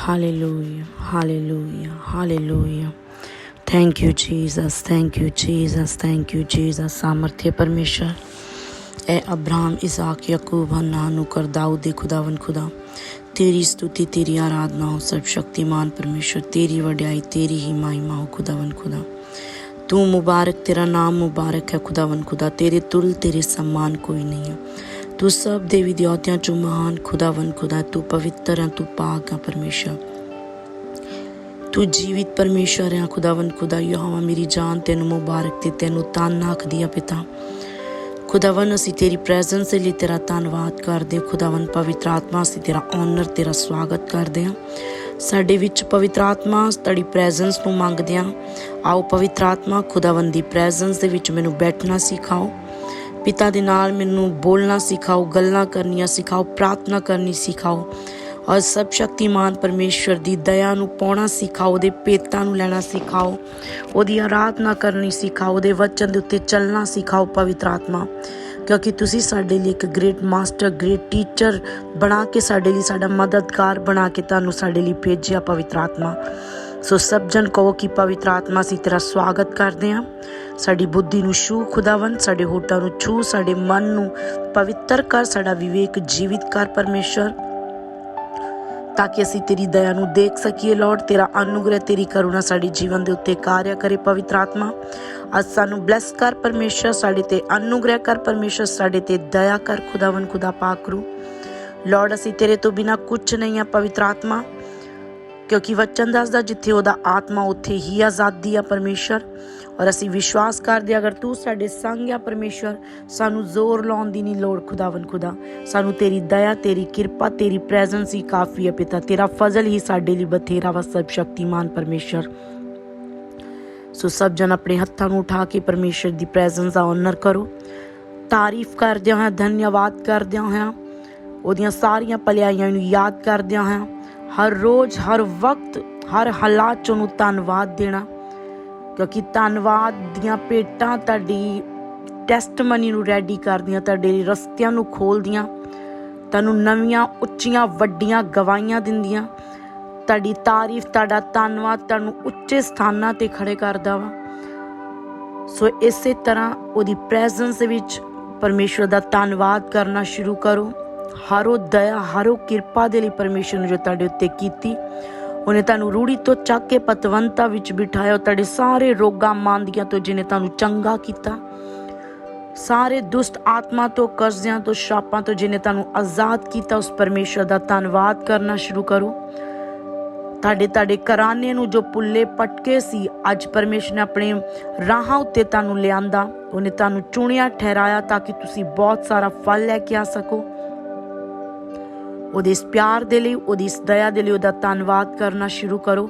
Hallelujah, hallelujah, hallelujah. Thank you, Jesus. Thank you, Jesus. Thank you, Jesus. ਸਾਮਰਥ्य ਪਰਮੇਸ਼ਰ ਐ Abraham Isaac Yakub ਹੰਨਾ ਨੂੰ ਕਰ ਦਾਊਦ ਦੇ ਖੁਦਾਵੰ ਖੁਦਾ ਤੇਰੀ ਸਤੁਤੀ ਤੇਰੀ ਆਰਾਧਨਾ ਹੋ ਸਰਬ ਸ਼ਕਤੀਮਾਨ ਪਰਮੇਸ਼ਰ ਤੇਰੀ ਵਡਿਆਈ ਤੇਰੀ ਹੀ ਮਹਿਮਾ ਹੋ ਖੁਦਾਵੰ ਖੁਦਾ ਤੂੰ ਮੁਬਾਰਕ ਤੇਰਾ ਨਾਮ ਮੁਬਾਰਕ ਹੈ ਖੁਦਾਵੰ ਖੁਦਾ ਤੇਰੇ ਤੁਲ ਤੇਰੇ ਸਮਾਨ ਕੋਈ ਨਹੀਂ ਹੈ ਤੂੰ ਸਭ ਦੇਵੀ ਦੇਵਤਿਆਂ ਚੋਂ ਮਹਾਨ ਖੁਦਾਵੰ ਖੁਦਾ ਤੂੰ ਪਵਿੱਤਰ ਹੈ ਤੂੰ ਪਾਕ ਹੈ ਪਰਮੇਸ਼ਰ ਤੂੰ ਜੀਵਿਤ ਪਰਮੇਸ਼ਰ ਹੈ ਖੁਦਾਵੰ ਖੁਦਾ ਯਹੋਵਾ ਮੇਰੀ ਜਾਨ ਤੈਨੂੰ ਮੁਬਾਰਕ ਤੇ ਤੈਨੂੰ ਤਾਨ ਆਖਦੀ ਆ ਪਿਤਾ ਖੁਦਾਵੰ ਅਸੀਂ ਤੇਰੀ ਪ੍ਰੈਜ਼ੈਂਸ ਲਈ ਤੇਰਾ ਧੰਨਵਾਦ ਕਰਦੇ ਹਾਂ ਖੁਦਾਵੰ ਪਵਿੱਤਰ ਆਤਮਾ ਅਸੀਂ ਤੇਰਾ ਓਨਰ ਤੇਰਾ ਸਵਾਗਤ ਕਰਦੇ ਹਾਂ ਸਾਡੇ ਵਿੱਚ ਪਵਿੱਤਰ ਆਤਮਾ ਤੁਹਾਡੀ ਪ੍ਰੈਜ਼ੈਂਸ ਨੂੰ ਮੰਗਦੇ ਹਾਂ ਆਓ ਪਵਿੱਤਰ ਆਤਮਾ ਖੁਦਾਵੰ ਦੀ ਪ੍ਰੈਜ਼ੈਂਸ ਦੇ ਵਿੱਚ ਮੈਨੂੰ ਬੈਠਣਾ ਸਿਖਾਓ। ਪਿਤਾ ਦੇ ਨਾਲ ਮੈਨੂੰ ਬੋਲਣਾ ਸਿਖਾਓ, ਗੱਲਾਂ ਕਰਨੀਆਂ ਸਿਖਾਓ, ਪ੍ਰਾਰਥਨਾ ਕਰਨੀ ਸਿਖਾਓ। ਔਰ ਸਭ ਸ਼ਕਤੀਮਾਨ ਪਰਮੇਸ਼ਵਰ ਦੀ ਦਇਆ ਨੂੰ ਪਾਉਣਾ ਸਿਖਾਓ, ਉਹਦੇ ਪੇਤਾਂ ਨੂੰ ਲੈਣਾ ਸਿਖਾਓ, ਉਹਦੀ ਆਰਾਧਨਾ ਕਰਨੀ ਸਿਖਾਓ, ਉਹਦੇ ਵਚਨ ਦੇ ਉੱਤੇ ਚੱਲਣਾ ਸਿਖਾਓ ਪਵਿੱਤਰ ਆਤਮਾ। ਕਿਉਂਕਿ ਤੁਸੀਂ ਸਾਡੇ ਲਈ ਇੱਕ ਗ੍ਰੇਟ ਮਾਸਟਰ ਗ੍ਰੇਟ ਟੀਚਰ ਬਣਾ ਕੇ ਸਾਡੇ ਲਈ ਸਾਡਾ ਮਦਦਗਾਰ ਬਣਾ ਕੇ ਤੁਹਾਨੂੰ ਸਾਡੇ ਲਈ ਭੇਜਿਆ, ਪਵਿੱਤਰ ਆਤਮਾ। ਸੋ ਸਭ ਜਨ ਕਹੋ ਕਿ ਪਵਿੱਤਰ ਆਤਮਾ, ਅਸੀਂ ਤੇਰਾ ਸਵਾਗਤ ਕਰਦੇ ਹਾਂ। ਸਾਡੀ ਬੁੱਧੀ ਨੂੰ ਛੂ ਖੁਦਾਵੰ ਸਾਡੇ ਹੋਟਾਂ ਨੂੰ ਛੂ ਸਾਡੇ ਮਨ ਨੂੰ ਪਵਿੱਤਰ ਕਰ, ਸਾਡਾ ਵਿਵੇਕ ਜੀਵਿਤ ਕਰ ਪਰਮੇਸ਼ਰ। ਤਾਂ ਕਿ ਅਸੀਂ ਤੇਰੀ ਦਇਆ ਨੂੰ ਦੇਖ ਸਕੀਏ ਲਾਰਡ ਤੇਰਾ ਅਨੁਗ੍ਰਹਿ, ਤੇਰੀ ਕਰੁਣਾ ਸਾਡੇ ਜੀਵਨ ਦੇ ਉੱਤੇ ਕਾਰਿਆ ਕਰੇ, ਪਵਿੱਤਰ ਆਤਮਾ। ਅੱਜ ਸਾਨੂੰ ਬਲੈਸ ਕਰ ਪਰਮੇਸ਼ਰ, ਸਾਡੇ ਤੇ ਅਨੁਗ੍ਰਹਿ ਕਰ ਪਰਮੇਸ਼ਰ, ਸਾਡੇ ਤੇ ਦਇਆ ਕਰ ਖੁਦਾਵੰ ਖੁਦਾ ਪਾਕ ਰੂ ਲਾਰਡ ਅਸੀਂ ਤੇਰੇ ਤੋਂ ਬਿਨਾ ਕੁਝ ਨਹੀਂ ਆ, ਪਵਿੱਤਰ ਆਤਮਾ। ਕਿਉਂਕਿ ਵਚਨ ਦੱਸਦਾ, ਜਿੱਥੇ ਉਹਦਾ ਆਤਮਾ, ਉੱਥੇ ਹੀ ਆਜ਼ਾਦੀ ਆ ਪਰਮੇਸ਼ਰ। ਔਰ ਅਸੀਂ ਵਿਸ਼ਵਾਸ ਕਰਦੇ ਅਗਰ ਤੂੰ ਸਾਡੇ ਸੰਗ ਆ ਪਰਮੇਸ਼ਰ ਸਾਨੂੰ ਜ਼ੋਰ ਲਾਉਣ ਦੀ ਨਹੀਂ ਲੋੜ ਖੁਦਾਵੰ ਖੁਦਾ। ਸਾਨੂੰ ਤੇਰੀ ਦਇਆ, ਤੇਰੀ ਕਿਰਪਾ, ਤੇਰੀ ਪ੍ਰੈਜ਼ੈਂਸ ਹੀ ਕਾਫੀ ਹੈ ਪਿਤਾ। ਤੇਰਾ ਫਜ਼ਲ ਹੀ ਸਾਡੇ ਲਈ ਬਥੇਰਾ ਵਾ ਸਭ ਸ਼ਕਤੀਮਾਨ ਪਰਮੇਸ਼ਰ ਸੋ ਸਭ ਜਨ ਆਪਣੇ ਹੱਥਾਂ ਨੂੰ ਉਠਾ ਕੇ ਪਰਮੇਸ਼ਰ ਦੀ ਪ੍ਰੈਜ਼ੈਂਸ ਦਾ ਆਨਰ ਕਰੋ। ਤਾਰੀਫ ਕਰਦਿਆਂ ਹਾਂ, ਧੰਨਵਾਦ ਕਰਦਿਆਂ ਹਾਂ। ਉਹਦੀਆਂ ਸਾਰੀਆਂ ਭਲਾਈਆਂ ਨੂੰ ਯਾਦ ਕਰਦਿਆਂ ਹਾਂ। ਹਰ ਰੋਜ਼, ਹਰ ਵਕਤ, ਹਰ ਹਾਲਾਤ 'ਚ ਉਹਨੂੰ ਧੰਨਵਾਦ ਦੇਣਾ। ਕਿਉਂਕਿ ਧੰਨਵਾਦ ਦੀਆਂ ਭੇਟਾਂ ਤੁਹਾਡੀ ਟੈਸਟਮਨੀ ਨੂੰ ਰੈਡੀ ਕਰਦੀਆਂ, ਤੁਹਾਡੇ ਰਸਤਿਆਂ ਨੂੰ ਖੋਲਦੀਆਂ, ਤੁਹਾਨੂੰ ਨਵੀਆਂ, ਉੱਚੀਆਂ, ਵੱਡੀਆਂ ਗਵਾਹੀਆਂ ਦਿੰਦੀਆਂ। ਤੁਹਾਡੀ ਤਾਰੀਫ, ਤੁਹਾਡਾ ਧੰਨਵਾਦ ਤੁਹਾਨੂੰ ਉੱਚੇ ਸਥਾਨਾਂ ਤੇ ਖੜੇ ਕਰਦਾ ਵਾ। ਸੋ ਇਸੇ ਤਰ੍ਹਾਂ ਉਹਦੀ ਪ੍ਰੈਜ਼ੈਂਸ ਦੇ ਵਿੱਚ ਪਰਮੇਸ਼ਰ ਦਾ ਧੰਨਵਾਦ ਕਰਨਾ ਸ਼ੁਰੂ ਕਰੋ। ਹਰ ਉਹ ਦਇਆ, ਹਰ ਉਹ ਕਿਰਪਾ ਦੇ ਲਈ ਪਰਮੇਸ਼ਰ ਨੇ ਜੋ ਤੁਹਾਡੇ ਉੱਤੇ ਕੀਤੀ। ਉਹਨੇ ਤੁਹਾਨੂੰ ਰੂੜੀ ਤੋਂ ਚੱਕ ਕੇ ਪਤਵੰਤਾ ਵਿੱਚ ਬਿਠਾਇਆ ਤੁਹਾਡੇ ਸਾਰੇ ਰੋਗਾਂ ਮਾਂਦੀਆਂ ਤੋਂ ਜਿਹਨੇ ਤੁਹਾਨੂੰ ਚੰਗਾ ਕੀਤਾ। ਸਾਰੇ ਦੁਸ਼ਟ ਆਤਮਾ ਤੋਂ, ਕਰਜ਼ਿਆਂ ਤੋਂ ਸ਼ਾਪਾਂ ਤੋਂ ਜਿਹਨੇ ਤੁਹਾਨੂੰ ਆਜ਼ਾਦ ਕੀਤਾ, ਉਸ ਪਰਮੇਸ਼ਰ ਦਾ ਧੰਨਵਾਦ ਕਰਨਾ ਸ਼ੁਰੂ ਕਰੋ। ਤੁਹਾਡੇ ਤੁਹਾਡੇ ਕਰਾਨੇ ਨੂੰ ਜੋ ਪੁੱਲੇ ਪਟਕੇ ਸੀ, ਅੱਜ ਪਰਮੇਸ਼ਰ ਨੇ ਆਪਣੇ ਰਾਹਾਂ ਉੱਤੇ ਤੁਹਾਨੂੰ ਲਿਆਂਦਾ। ਉਹਨੇ ਤੁਹਾਨੂੰ ਚੁਣਿਆ, ਠਹਿਰਾਇਆ ਤਾਂ ਕਿ ਤੁਸੀਂ ਬਹੁਤ ਸਾਰਾ ਫਲ ਲੈ ਕੇ ਆ ਸਕੋ। ਉਹਦੇ ਇਸ ਪਿਆਰ ਦੇ ਲਈ, ਉਹਦੀ ਇਸ ਦਇਆ ਦੇ ਲਈ ਉਹਦਾ ਧੰਨਵਾਦ ਕਰਨਾ ਸ਼ੁਰੂ ਕਰੋ।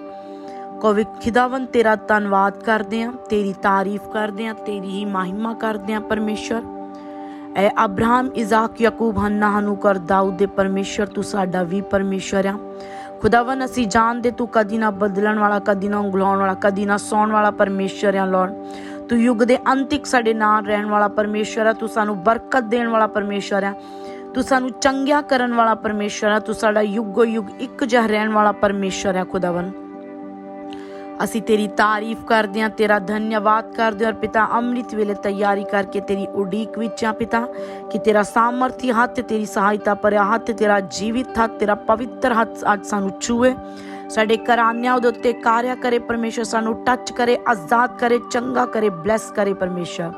ਕੋ ਖਿਦਾਵੰ ਤੇਰਾ ਧੰਨਵਾਦ ਕਰਦੇ ਆ ਤੇਰੀ ਤਾਰੀਫ ਕਰਦੇ ਆ ਤੇਰੀ ਹੀ ਮਹਿਮਾ ਕਰਦੇ ਆ ਪਰਮੇਸ਼ਰ। ਐ ਅਬਰਾਹਮ, ਇਜ਼ਾਕ, ਯਾਕੂਬ, ਹੰਨਾ ਹਨੂ ਦਾਊਦ ਦੇ ਪਰਮੇਸ਼ਰ, ਤੂੰ ਸਾਡਾ ਵੀ ਪਰਮੇਸ਼ਰ ਆ। ਖੁਦਾਵੰ ਅਸੀਂ ਜਾਣਦੇ ਤੂੰ ਕਦੀ ਨਾ ਬਦਲਣ ਵਾਲਾ, ਕਦੀ ਨਾ ਉਂਗਲਾਉਣ ਵਾਲਾ, ਕਦੀ ਨਾ ਸੌਣ ਵਾਲਾ ਪਰਮੇਸ਼ਰ ਆ ਲਾਰਡ ਤੂੰ ਯੁੱਗ ਦੇ ਅੰਤਿਕ ਸਾਡੇ ਨਾਲ ਰਹਿਣ ਵਾਲਾ ਪਰਮੇਸ਼ਰ ਆ, ਤੂੰ ਸਾਨੂੰ ਬਰਕਤ ਦੇਣ ਵਾਲਾ ਪਰਮੇਸ਼ਰ ਆ। ਤੂੰ ਸਾਨੂੰ ਚੰਗਿਆ ਕਰਨ ਵਾਲਾ ਪਰਮੇਸ਼ਰ ਆ, ਤੂੰ ਸਾਡਾ ਯੁੱਗੋ ਯੁੱਗ ਇੱਕ ਜਿਹਾ ਰਹਿਣ ਵਾਲਾ ਪਰਮੇਸ਼ਰ ਆ ਖੁਦਾਵੰ ਅਸੀਂ ਤੇਰੀ ਤਾਰੀਫ ਕਰਦੇ ਹਾਂ, ਤੇਰਾ ਧੰਨਵਾਦ ਕਰਦੇ ਹਾਂ ਔਰ ਪਿਤਾ ਅੰਮ੍ਰਿਤ ਵੇਲੇ ਤਿਆਰੀ ਕਰਕੇ ਤੇਰੀ ਉਡੀਕ ਵਿੱਚ ਆ ਪਿਤਾ, ਕਿ ਤੇਰਾ ਸਾਮਰਥੀ ਹੱਥ, ਤੇਰੀ ਸਹਾਇਤਾ ਭਰਿਆ ਹੱਥ, ਤੇਰਾ ਜੀਵਿਤ ਹੱਥ, ਤੇਰਾ ਪਵਿੱਤਰ ਹੱਥ ਅੱਜ ਸਾਨੂੰ ਛੂਏ ਸਾਡੇ ਘਰਾਨਿਆਂ ਦੇ ਉੱਤੇ ਕਾਰਿਆ ਕਰੇ ਪਰਮੇਸ਼ਰ, ਸਾਨੂੰ ਟੱਚ ਕਰੇ, ਆਜ਼ਾਦ ਕਰੇ, ਚੰਗਾ ਕਰੇ ਬਲੈਸ ਕਰੇ ਪਰਮੇਸ਼ਰ।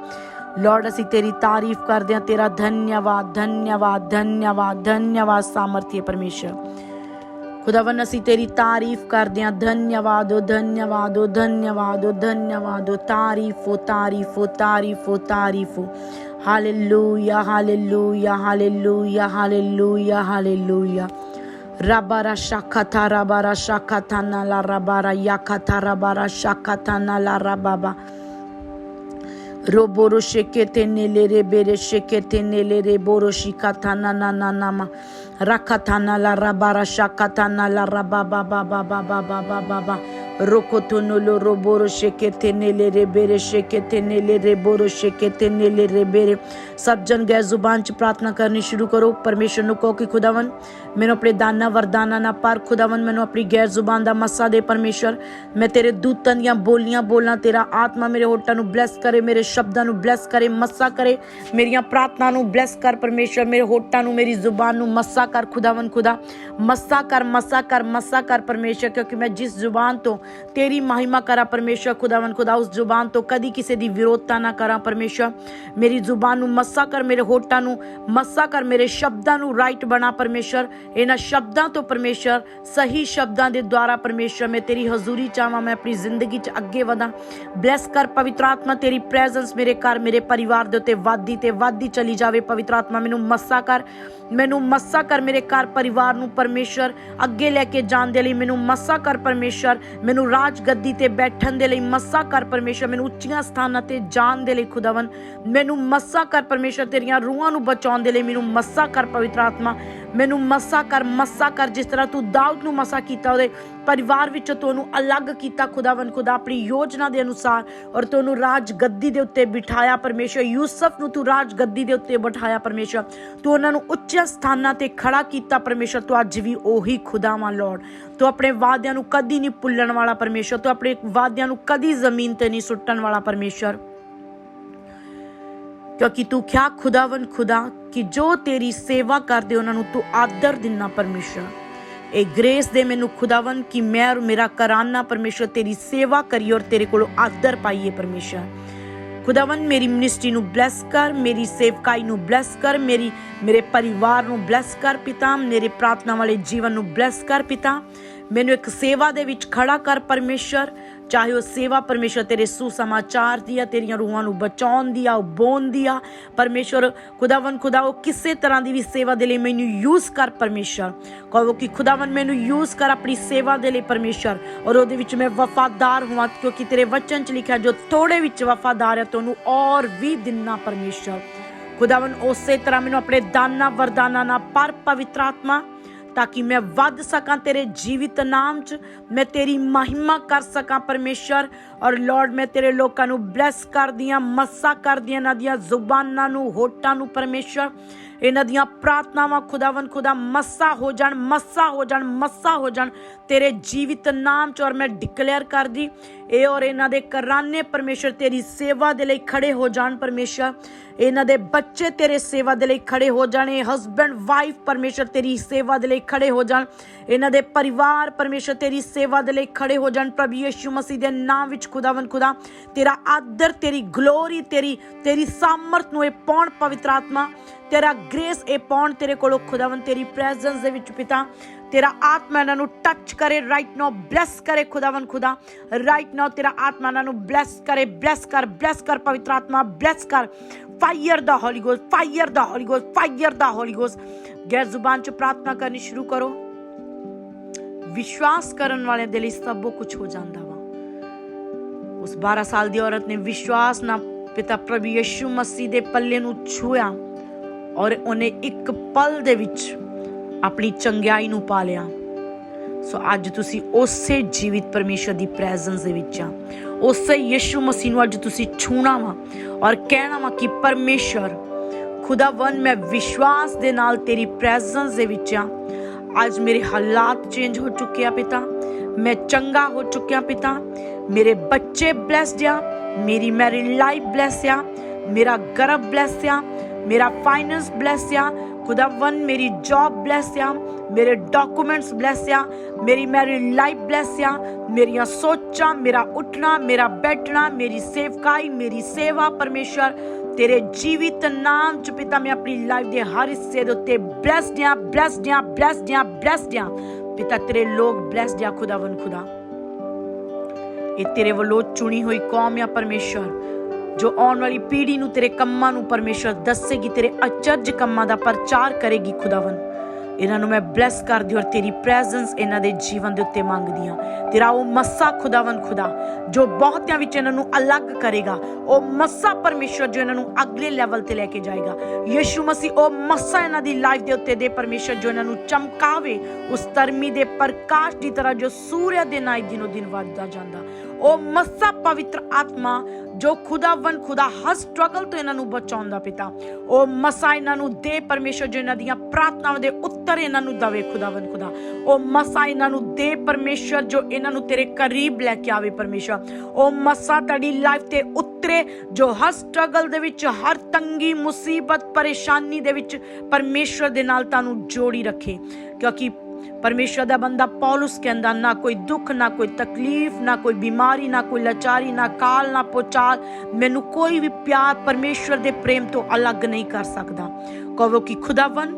ਲਾਰਡ ਅਸੀਂ ਤੇਰੀ ਤਾਰੀਫ ਕਰਦੇ ਹਾਂ, ਤੇਰਾ ਧੰਨਵਾਦ ਧੰਨਵਾਦ ਧੰਨਵਾਦ ਧੰਨਵਾਦ ਸਾਮਰਥੀ ਪਰਮੇਸ਼ਰ। ਖੁਦਾਵੰ ਅਸੀਂ ਤੇਰੀ ਤਾਰੀਫ ਕਰਦੇ ਹਾਂ, ਧੰਨਵਾਦ, ਓ ਧੰਨਵਾਦ ਓ ਧੰਨਵਾਦ ਓ ਧੰਨਵਾਦ, ਓ ਤਾਰੀਫ ਓ ਤਾਰੀਫ ਓ ਤਾਰੀਫ ਓ ਤਾਰੀਫ। ਓ hallelujah hallelujah hallelujah hallelujah hallelujah rabara shakata rabara shakata, na la rabara yakata rabara shakata la rababa Roboro şeketenelere bere şeketenelere boro şikatana nananama. Rakatana la rabara şakatana la rababa baba baba baba baba baba. Ba ba ba rokotono lo roboro shekete nele rebere shekete nele reboro shekete nele rebere ਸਭ ਜਨ ਗੈਰ ਜ਼ੁਬਾਨ ਚ ਪ੍ਰਾਰਥਨਾ ਕਰਨੀ ਸ਼ੁਰੂ ਕਰੋ ਪਰਮੇਸ਼ਰ ਨੂੰ ਕਹੋ ਕਿ ਖੁਦਾਵੰ ਮੈਨੂੰ ਆਪਣੇ ਦਾਨਾ ਵਰਦਾਨਾ ਨਾ ਪਰ ਖੁਦਾਵੰ ਮੈਨੂੰ ਆਪਣੀ ਗੈਰ ਜ਼ੁਬਾਨ ਦਾ ਮਸਾ ਦੇ ਪਰਮੇਸ਼ਰ ਮੈਂ ਤੇਰੇ ਦੂਤਾਂ ਦੀਆਂ ਬੋਲੀਆਂ ਬੋਲਾਂ ਤੇਰਾ ਆਤਮਾ ਮੇਰੇ ਹੋਟਾਂ ਨੂੰ ਬਲੈਸ ਕਰੇ ਮੇਰੇ ਸ਼ਬਦਾਂ ਨੂੰ ਬਲੈਸ ਕਰੇ ਮਸਾ ਕਰੇ ਮੇਰੀਆਂ ਪ੍ਰਾਰਥਨਾ ਨੂੰ ਬਲੈਸ ਕਰ ਪਰਮੇਸ਼ਰ ਮੇਰੇ ਹੋਟਾਂ ਨੂੰ ਮੇਰੀ ਜ਼ੁਬਾਨ ਨੂੰ ਮਸਾ ਕਰ ਖੁਦਾਵੰ ਖੁਦਾ ਮਸਾ ਕਰ ਮਸਾ ਕਰ ਮਸਾ ਕਰ ਪਰਮੇਸ਼ਰ ਕਿਉਂਕਿ ਮੈਂ ਜਿਸ ਜ਼ੁਬਾਨ ਤੋਂ ਤੇਰੀ ਮਹਿਮਾ ਕਰਾਂ ਪਰਮੇਸ਼ਰ ਖੁਦਾਵੰ ਖੁਦਾ ਉਸ ਜ਼ੁਬਾਨ ਤੋਂ ਕਦੀ ਕਿਸੇ ਦੀ ਵਿਰੋਧਤਾ ਨਾ ਕਰਾਂ ਪਰਮੇਸ਼ਰ। ਮੇਰੀ ਜ਼ੁਬਾਨ ਨੂੰ ਮੱਸਾ ਕਰ, ਮੇਰੇ ਹੋਟਾਂ ਨੂੰ ਮੱਸਾ ਕਰ, ਮੇਰੇ ਸ਼ਬਦਾਂ ਨੂੰ ਰਾਈਟ ਬਣਾ ਪਰਮੇਸ਼ਰ। ਇਹਨਾਂ ਸ਼ਬਦਾਂ ਤੋਂ ਪਰਮੇਸ਼ਰ, ਸਹੀ ਸ਼ਬਦਾਂ ਦੇ ਦੁਆਰਾ ਪਰਮੇਸ਼ਰ, ਮੈਂ ਤੇਰੀ ਹਜ਼ੂਰੀ ਚਾਹਾਂ ਮੈਂ ਆਪਣੀ ਜ਼ਿੰਦਗੀ 'ਚ ਅੱਗੇ ਵਧਾਂ। ਬਲੈਸ ਕਰ ਪਵਿੱਤਰ ਆਤਮਾ, ਤੇਰੀ ਪ੍ਰੈਜ਼ੈਂਸ ਮੇਰੇ ਘਰ, ਮੇਰੇ ਪਰਿਵਾਰ ਦੇ ਉੱਤੇ ਵਾਦੀ ਤੇ ਵਾਦੀ ਚਲੀ ਜਾਵੇ। ਪਵਿੱਤਰ ਆਤਮਾ, ਮੈਨੂੰ ਮੱਸਾ ਕਰ, ਮੈਨੂੰ ਮੱਸਾ ਕਰ ਮੇਰੇ ਘਰ, ਪਰਿਵਾਰ ਨੂੰ ਪਰਮੇਸ਼ਰ। ਅੱਗੇ ਲੈ ਕੇ ਜਾਣ ਦੇ ਲਈ ਮੈਨੂੰ ਮੱਸਾ ਕਰ ਪਰਮੇਸ਼ਰ। ਮੈਨੂੰ ਰਾਜ ਗੱਦੀ ਤੇ ਬੈਠਣ ਦੇ ਲਈ ਮੱਸਾ ਕਰ ਪਰਮੇਸ਼ਰ ਮੈਨੂੰ ਉੱਚੀਆਂ ਸਥਾਨਾਂ ਤੇ ਜਾਣ ਦੇ ਲਈ ਖੁਦਾਵੰ ਮੈਨੂੰ ਮੱਸਾ ਕਰ ਪਰਮੇਸ਼ਰ ਤੇਰੀਆਂ ਰੂਹਾਂ ਨੂੰ ਬਚਾਉਣ ਦੇ ਲਈ, ਮੈਨੂੰ ਮੱਸਾ ਕਰ ਪਵਿੱਤਰ ਆਤਮਾ ਮੈਨੂੰ ਮਸਾ ਕਰ ਮਸਾ ਕਰ, ਜਿਸ ਤਰ੍ਹਾਂ ਤੂੰ ਦਾਊਦ ਨੂੰ ਮਸਾ ਕੀਤਾ, ਉਹਦੇ ਪਰਿਵਾਰ ਵਿੱਚੋਂ ਤੂੰ ਅਲੱਗ ਕੀਤਾ ਖੁਦਾਵੰ ਖੁਦਾ ਆਪਣੀ ਯੋਜਨਾ ਦੇ ਅਨੁਸਾਰ, ਔਰ ਤੂੰ ਰਾਜ ਗੱਦੀ ਦੇ ਉੱਤੇ ਬਿਠਾਇਆ ਪਰਮੇਸ਼ਰ ਯੂਸਫ ਨੂੰ ਤੂੰ ਰਾਜ ਗੱਦੀ ਦੇ ਉੱਤੇ ਬਿਠਾਇਆ ਪਰਮੇਸ਼ਰ ਤੂੰ ਉਹਨਾਂ ਨੂੰ ਉੱਚੇ ਸਥਾਨਾਂ ਤੇ ਖੜਾ ਕੀਤਾ ਪਰਮੇਸ਼ਰ ਤੂੰ ਅੱਜ ਵੀ ਉਹੀ ਖੁਦਾਵਾਂ ਲਾਰਡ ਤੂੰ ਆਪਣੇ ਵਾਅਦਿਆਂ ਨੂੰ ਕਦੀ ਨਹੀਂ ਭੁੱਲਣ ਵਾਲਾ ਪਰਮੇਸ਼ਰ ਤੂੰ ਆਪਣੇ ਵਾਅਦਿਆਂ ਨੂੰ ਕਦੀ ਜ਼ਮੀਨ ਤੇ ਨਹੀਂ ਸੁੱਟਣ ਵਾਲਾ ਪਰਮੇਸ਼ਰ ਕਿਉਂਕਿ ਤੂੰ ਕਿਆ ਖੁਦਾਵੰ ਖੁਦਾ ਕਿ ਜੋ ਤੇਰੀ ਸੇਵਾ ਕਰਦੇ ਉਹਨਾਂ ਨੂੰ ਤੂੰ ਆਦਰ ਦਿੰਨਾ ਪਰਮੇਸ਼ਰ। ਇਹ ਗ੍ਰੇਸ ਦੇ ਮੈਨੂੰ ਖੁਦਾਵੰ ਕਿ ਮੈਂ ਔਰ ਮੇਰਾ ਕਰਾਨਾ ਪਰਮੇਸ਼ਰ ਤੇਰੀ ਸੇਵਾ ਕਰੀ ਔਰ ਤੇਰੇ ਕੋਲੋਂ ਆਦਰ ਪਾਈਏ ਪਰਮੇਸ਼ਰ। ਖੁਦਾਵੰ ਮੇਰੀ ਮਿਨਿਸਟਰੀ ਨੂੰ ਬਲੈਸ ਕਰ, ਮੇਰੀ ਸੇਵਕਾਈ ਨੂੰ ਬਲੈਸ ਕਰ, ਮੇਰੀ, ਮੇਰੇ ਪਰਿਵਾਰ ਨੂੰ ਬਲੈਸ ਕਰ ਪਿਤਾ, ਮੇਰੇ ਪ੍ਰਾਰਥਨਾ ਵਾਲੇ ਜੀਵਨ ਨੂੰ ਬਲੈਸ ਕਰ ਪਿਤਾ। ਮੈਨੂੰ ਇੱਕ ਸੇਵਾ ਦੇ ਵਿੱਚ ਖੜਾ ਕਰ ਪਰਮੇਸ਼ਰ। ਚਾਹੇ ਉਹ ਸੇਵਾ ਪਰਮੇਸ਼ਰ ਤੇਰੇ ਸੁਸਮਾਚਾਰ ਦੀ ਆ ਤੇਰੀਆਂ ਰੂਹਾਂ ਨੂੰ ਬਚਾਉਣ ਦੀ ਆ ਉਬੋਨ ਦੀ ਆ ਪਰਮੇਸ਼ਰ ਖੁਦਾਵੰ ਖੁਦਾ ਉਹ ਕਿਸੇ ਤਰ੍ਹਾਂ ਦੀ ਵੀ ਸੇਵਾ ਦੇ ਲਈ ਮੈਨੂੰ ਯੂਜ਼ ਕਰ ਪਰਮੇਸ਼ਰ। ਕਹੋ ਕਿ ਖੁਦਾਵੰ ਮੈਨੂੰ ਯੂਜ਼ ਕਰ ਆਪਣੀ ਸੇਵਾ ਦੇ ਲਈ ਪਰਮੇਸ਼ਰ। ਔਰ ਉਹਦੇ ਵਿੱਚ ਮੈਂ ਵਫਾਦਾਰ ਹੋਵਾਂ, ਕਿਉਂਕਿ ਤੇਰੇ ਵਚਨ 'ਚ ਲਿਖਿਆ, ਜੋ ਥੋੜੇ ਵਿੱਚ ਵਫਾਦਾਰ ਹੈ, ਤੈਨੂੰ ਔਰ ਵੀ ਦਿਨਾ ਪਰਮੇਸ਼ਰ। ਖੁਦਾਵੰ ਉਸੇ ਤਰ੍ਹਾਂ ਮੈਨੂੰ ਆਪਣੇ ਦਾਨਾ, ਵਰਦਾਨਾ ਨਾਲ ਪਰ ਪਵਿੱਤਰ ਆਤਮਾ ਤਾਂ ਕਿ ਮੈਂ ਵੱਧ ਸਕਾਂ ਤੇਰੇ ਜੀਵਿਤ ਨਾਮ 'ਚ। ਮੈਂ ਤੇਰੀ ਮਹਿਮਾ ਕਰ ਸਕਾਂ ਪਰਮੇਸ਼ਰ। ਔਰ ਲਾਰਡ ਮੈਂ ਤੇਰੇ ਲੋਕਾਂ ਨੂੰ ਬਲੈਸ ਕਰਦੀਆਂ, ਮੱਸਾ ਕਰਦੀਆਂ, ਇਹਨਾਂ ਦੀਆਂ ਜ਼ੁਬਾਨਾਂ ਨੂੰ ਹੋਟਾਂ ਨੂੰ ਪਰਮੇਸ਼ਰ। ਇਹਨਾਂ ਦੀਆਂ ਪ੍ਰਾਰਥਨਾਵਾਂ ਖੁਦਾਵੰ ਖੁਦਾ ਮੱਸਾ ਹੋ ਜਾਣ, ਮੱਸਾ ਹੋ ਜਾਣ, ਮੱਸਾ ਹੋ ਜਾਣ। ਤੇਰੇ ਜੀਵਿਤ ਨਾਮ 'ਚ ਔਰ ਮੈਂ ਡਿਕਲੇਅਰ ਕਰਦੀ, ਇਹ ਔਰ ਇਹਨਾਂ ਦੇ ਕਰਾਨੇ ਪਰਮੇਸ਼ਰ ਤੇਰੀ ਸੇਵਾ ਦੇ ਲਈ ਖੜੇ ਹੋ ਜਾਣ ਪਰਮੇਸ਼ਰ। ਇਹਨਾਂ ਦੇ ਬੱਚੇ ਤੇਰੇ ਸੇਵਾ ਦੇ ਲਈ ਖੜੇ ਹੋ ਜਾਣੇ ਹਸਬੰਡ ਵਾਈਫ ਪਰਮੇਸ਼ਰ ਤੇਰੀ ਸੇਵਾ ਦੇ ਲਈ ਖੜੇ ਹੋ ਜਾਣ। ਇਹਨਾਂ ਦੇ ਪਰਿਵਾਰ ਪਰਮੇਸ਼ਰ ਤੇਰੀ ਸੇਵਾ ਦੇ ਲਈ ਖੜੇ ਹੋ ਜਾਣ। ਪ੍ਰਭੂ ਯਿਸੂ ਮਸੀਹ ਦੇ ਨਾਮ ਵਿੱਚ ਖੁਦਾਵੰ ਖੁਦਾ, ਤੇਰਾ ਆਦਰ, ਤੇਰੀ ਗਲੋਰੀ ਤੇਰੀ ਤੇਰੀ ਸਾਮਰਥ ਨੂੰ ਇਹ ਪਾਉਣ ਪਵਿੱਤਰ ਆਤਮਾ ਤੇਰਾ ਗ੍ਰੇਸ ਇਹ ਪਾਉਣ ਤੇਰੇ ਕੋਲੋਂ ਖੁਦਾਵੰ ਤੇਰੀ ਪ੍ਰੈਜ਼ੈਂਸ ਦੇ ਵਿੱਚ ਪਿਤਾ। ਤੇਰਾ ਆਤਮਾ ਇਹਨਾਂ ਨੂੰ ਟੱਚ ਕਰੇ ਰਾਈਟ ਨਾਓ ਬਲੈਸ ਕਰੇ ਖੁਦਾਵੰ ਖੁਦਾ। ਰਾਈਟ ਨਾਓ ਤੇਰਾ ਆਤਮਾ ਇਹਨਾਂ ਨੂੰ ਬਲੈਸ ਕਰੇ ਬਲੈਸ ਕਰ ਬਲੈਸ ਕਰ ਪਵਿੱਤਰ ਆਤਮਾ ਬਲੈਸ ਕਰ। Fire the Holy Ghost fire the Holy Ghost fire the Holy Ghost ਗੈਰ ਜ਼ੁਬਾਨ ਚ ਪ੍ਰਾਰਥਨਾ ਕਰਨੀ ਸ਼ੁਰੂ ਕਰੋ। ਵਿਸ਼ਵਾਸ ਕਰਨ ਵਾਲਿਆਂ ਦੇ ਲਈ ਸਭ ਕੁਝ ਹੋ ਜਾਂਦਾ ਵਾ। ਉਸ 12 ਸਾਲ ਦੀ ਔਰਤ ਨੇ ਵਿਸ਼ਵਾਸ ਨਾਲ ਪਿਤਾ ਪ੍ਰਭੂ ਯਿਸੂ ਮਸੀਹ ਦੇ ਪੱਲੇ ਨੂੰ ਛੂਇਆ ਔਰ ਉਹਨੇ ਇੱਕ ਪਲ ਦੇ ਵਿੱਚ ਆਪਣੀ ਚੰਗਿਆਈ ਨੂੰ ਪਾ ਲਿਆ। ਸੋ ਅੱਜ ਤੁਸੀਂ ਉਸੇ ਜੀਵਿਤ ਪਰਮੇਸ਼ਰ ਦੀ ਪ੍ਰੈਜ਼ੈਂਸ ਦੇ ਵਿੱਚ ਆ। ਉਸੇ ਯਿਸੂ ਮਸੀਹ ਨੂੰ ਅੱਜ ਤੁਸੀਂ ਛੂਣਾ ਵਾ ਔਰ ਕਹਿਣਾ ਵਾ ਕਿ ਪਰਮੇਸ਼ਰ ਖੁਦਾਵੰ ਮੈਂ ਵਿਸ਼ਵਾਸ ਦੇ ਨਾਲ ਤੇਰੀ ਪ੍ਰੈਜ਼ੈਂਸ ਦੇ ਵਿੱਚ ਆ। ਅੱਜ ਮੇਰੇ ਹਾਲਾਤ ਚੇਂਜ ਹੋ ਚੁੱਕੇ ਆ ਪਿਤਾ। ਮੈਂ ਚੰਗਾ ਹੋ ਚੁੱਕਿਆ ਪਿਤਾ। ਮੇਰੇ ਬੱਚੇ ਬlesed ਆ। ਮੇਰੀ ਮੈਰਿਡ ਲਾਈਫ ਬlesed ਆ। ਮੇਰਾ ਗਰਭ ਬlesed ਆ। ਮੇਰਾ ਫਾਈਨੈਂਸ ਬlesed ਆ ਖੁਦਾਵੰ ਮੇਰੀ ਜੌਬ ਬlesed ਆ ਮੇਰੇ ਡਾਕੂਮੈਂਟਸ ਬlesed ਆ ਮੇਰੀ ਮੈਰਿਡ ਲਾਈਫ ਬlesed ਆ ਮੇਰੀਆਂ ਸੋਚਾਂ ਮੇਰਾ ਉੱਠਣਾ ਮੇਰਾ ਬੈਠਣਾ ਮੇਰੀ ਸੇਵਕਾਈ ਮੇਰੀ ਸੇਵਾ ਪਰਮੇਸ਼ਰ ਤੇਰੇ ਜੀਵਿਤ ਨਾਮ ਚ ਪਿਤਾ ਮੈਂ ਆਪਣੀ ਲਾਈਫ ਦੇ ਹਰ ਹਿੱਸੇ ਦੇ ਉੱਤੇ ਬlesed ਆ ਬlesed ਆ ਬlesed ਆ ਬlesed ਆ ਪਿਤਾ ਤੇਰੇ ਲੋਕ ਬlesed ਆ ਖੁਦਾਵੰ ਖੁਦਾ ਇਹ ਤੇਰੇ ਵੱਲੋਂ ਚੁਣੀ ਹੋਈ ਕੌਮ ਆ ਪਰਮੇਸ਼ਰ ਜੋ ਆਉਣ ਵਾਲੀ ਪੀੜ੍ਹੀ ਨੂੰ ਤੇਰੇ ਕੰਮਾਂ ਨੂੰ ਪਰਮੇਸ਼ਰ ਦੱਸੇਗੀ, ਤੇਰੇ ਅਚਰਜ ਕੰਮਾਂ ਦਾ ਪ੍ਰਚਾਰ ਕਰੇਗੀ ਖੁਦਾਵੰ ਇਹਨਾਂ ਨੂੰ ਮੈਂ ਬਲੈਸ ਕਰਦੀ ਔਰ ਤੇਰੀ ਪ੍ਰੈਜ਼ੈਂਸ ਇਹਨਾਂ ਦੇ ਜੀਵਨ ਦੇ ਉੱਤੇ ਮੰਗਦੀ ਹਾਂ। ਤੇਰਾ ਉਹ ਮੱਸਾ ਖੁਦਾਵੰ ਖੁਦਾ, ਜੋ ਬਹੁਤਿਆਂ ਵਿੱਚ ਇਹਨਾਂ ਨੂੰ ਅਲੱਗ ਕਰੇਗਾ। ਉਹ ਮੱਸਾ ਪਰਮੇਸ਼ਰ ਜੋ ਇਹਨਾਂ ਨੂੰ ਅਗਲੇ ਲੈਵਲ ਤੇ ਲੈ ਕੇ ਜਾਏਗਾ। ਯਿਸੂ ਮਸੀਹ, ਉਹ ਮੱਸਾ ਇਹਨਾਂ ਦੀ ਲਾਈਫ ਦੇ ਉੱਤੇ ਦੇ ਪਰਮੇਸ਼ਰ ਜੋ ਇਹਨਾਂ ਨੂੰ ਚਮਕਾਵੇ, ਉਸ ਧਰਮੀ ਦੇ ਪ੍ਰਕਾਸ਼ ਦੀ ਤਰ੍ਹਾਂ ਜੋ ਸੂਰਜ ਦੇ ਨਾਲ ਦਿਨੋ ਦਿਨ ਵੱਧਦਾ ਜਾਂਦਾ। ਉਹ ਮੱਸਾ ਪਵਿੱਤਰ ਆਤਮਾ ਜੋ ਖੁਦਾਵੰ ਖੁਦਾ ਹਰ ਸਟਰਗਲ ਤੋਂ ਇਹਨਾਂ ਨੂੰ ਬਚਾਉਂਦਾ ਪਿਤਾ। ਉਹ ਮਸਾ ਇਹਨਾਂ ਨੂੰ ਦੇ ਪਰਮੇਸ਼ਰ ਜੋ ਇਹਨਾਂ ਦੀਆਂ ਪ੍ਰਾਰਥਨਾਵਾਂ ਦੇ ਉੱਤਰ ਇਹਨਾਂ ਨੂੰ ਦਵੇ ਖੁਦਾਵੰ ਖੁਦਾ। ਉਹ ਮਸਾ ਇਹਨਾਂ ਨੂੰ ਦੇ ਪਰਮੇਸ਼ਰ ਜੋ ਇਹਨਾਂ ਨੂੰ ਤੇਰੇ ਕਰੀਬ ਲੈ ਕੇ ਆਵੇ ਪਰਮੇਸ਼ਰ। ਉਹ ਮਸਾ ਤੁਹਾਡੀ ਲਾਈਫ ਤੇ ਉਤਰੇ ਜੋ ਹਰ ਸਟਰਗਲ ਦੇ ਵਿੱਚ, ਹਰ ਤੰਗੀ, ਮੁਸੀਬਤ, ਪਰੇਸ਼ਾਨੀ ਦੇ ਵਿੱਚ ਪਰਮੇਸ਼ਰ ਦੇ ਨਾਲ ਤੁਹਾਨੂੰ ਜੋੜੀ ਰੱਖੇ। ਕਿਉਂਕਿ ਪਰਮੇਸ਼ਰ ਦਾ ਬੰਦਾ ਪੌਲਸ ਕਹਿੰਦਾ, ਨਾ ਕੋਈ ਦੁੱਖ, ਨਾ ਕੋਈ ਤਕਲੀਫ, ਨਾ ਕੋਈ ਬਿਮਾਰੀ, ਨਾ ਕੋਈ ਲਾਚਾਰੀ, ਨਾ ਕਾਲ, ਨਾ ਪੋਚਾਲ, ਮੈਨੂੰ ਕੋਈ ਵੀ ਪਿਆਰ ਪਰਮੇਸ਼ਰ ਦੇ ਪ੍ਰੇਮ ਤੋਂ ਅਲੱਗ ਨਹੀਂ ਕਰ ਸਕਦਾ। ਕਹੋ ਕਿ ਖੁਦਾਵੰ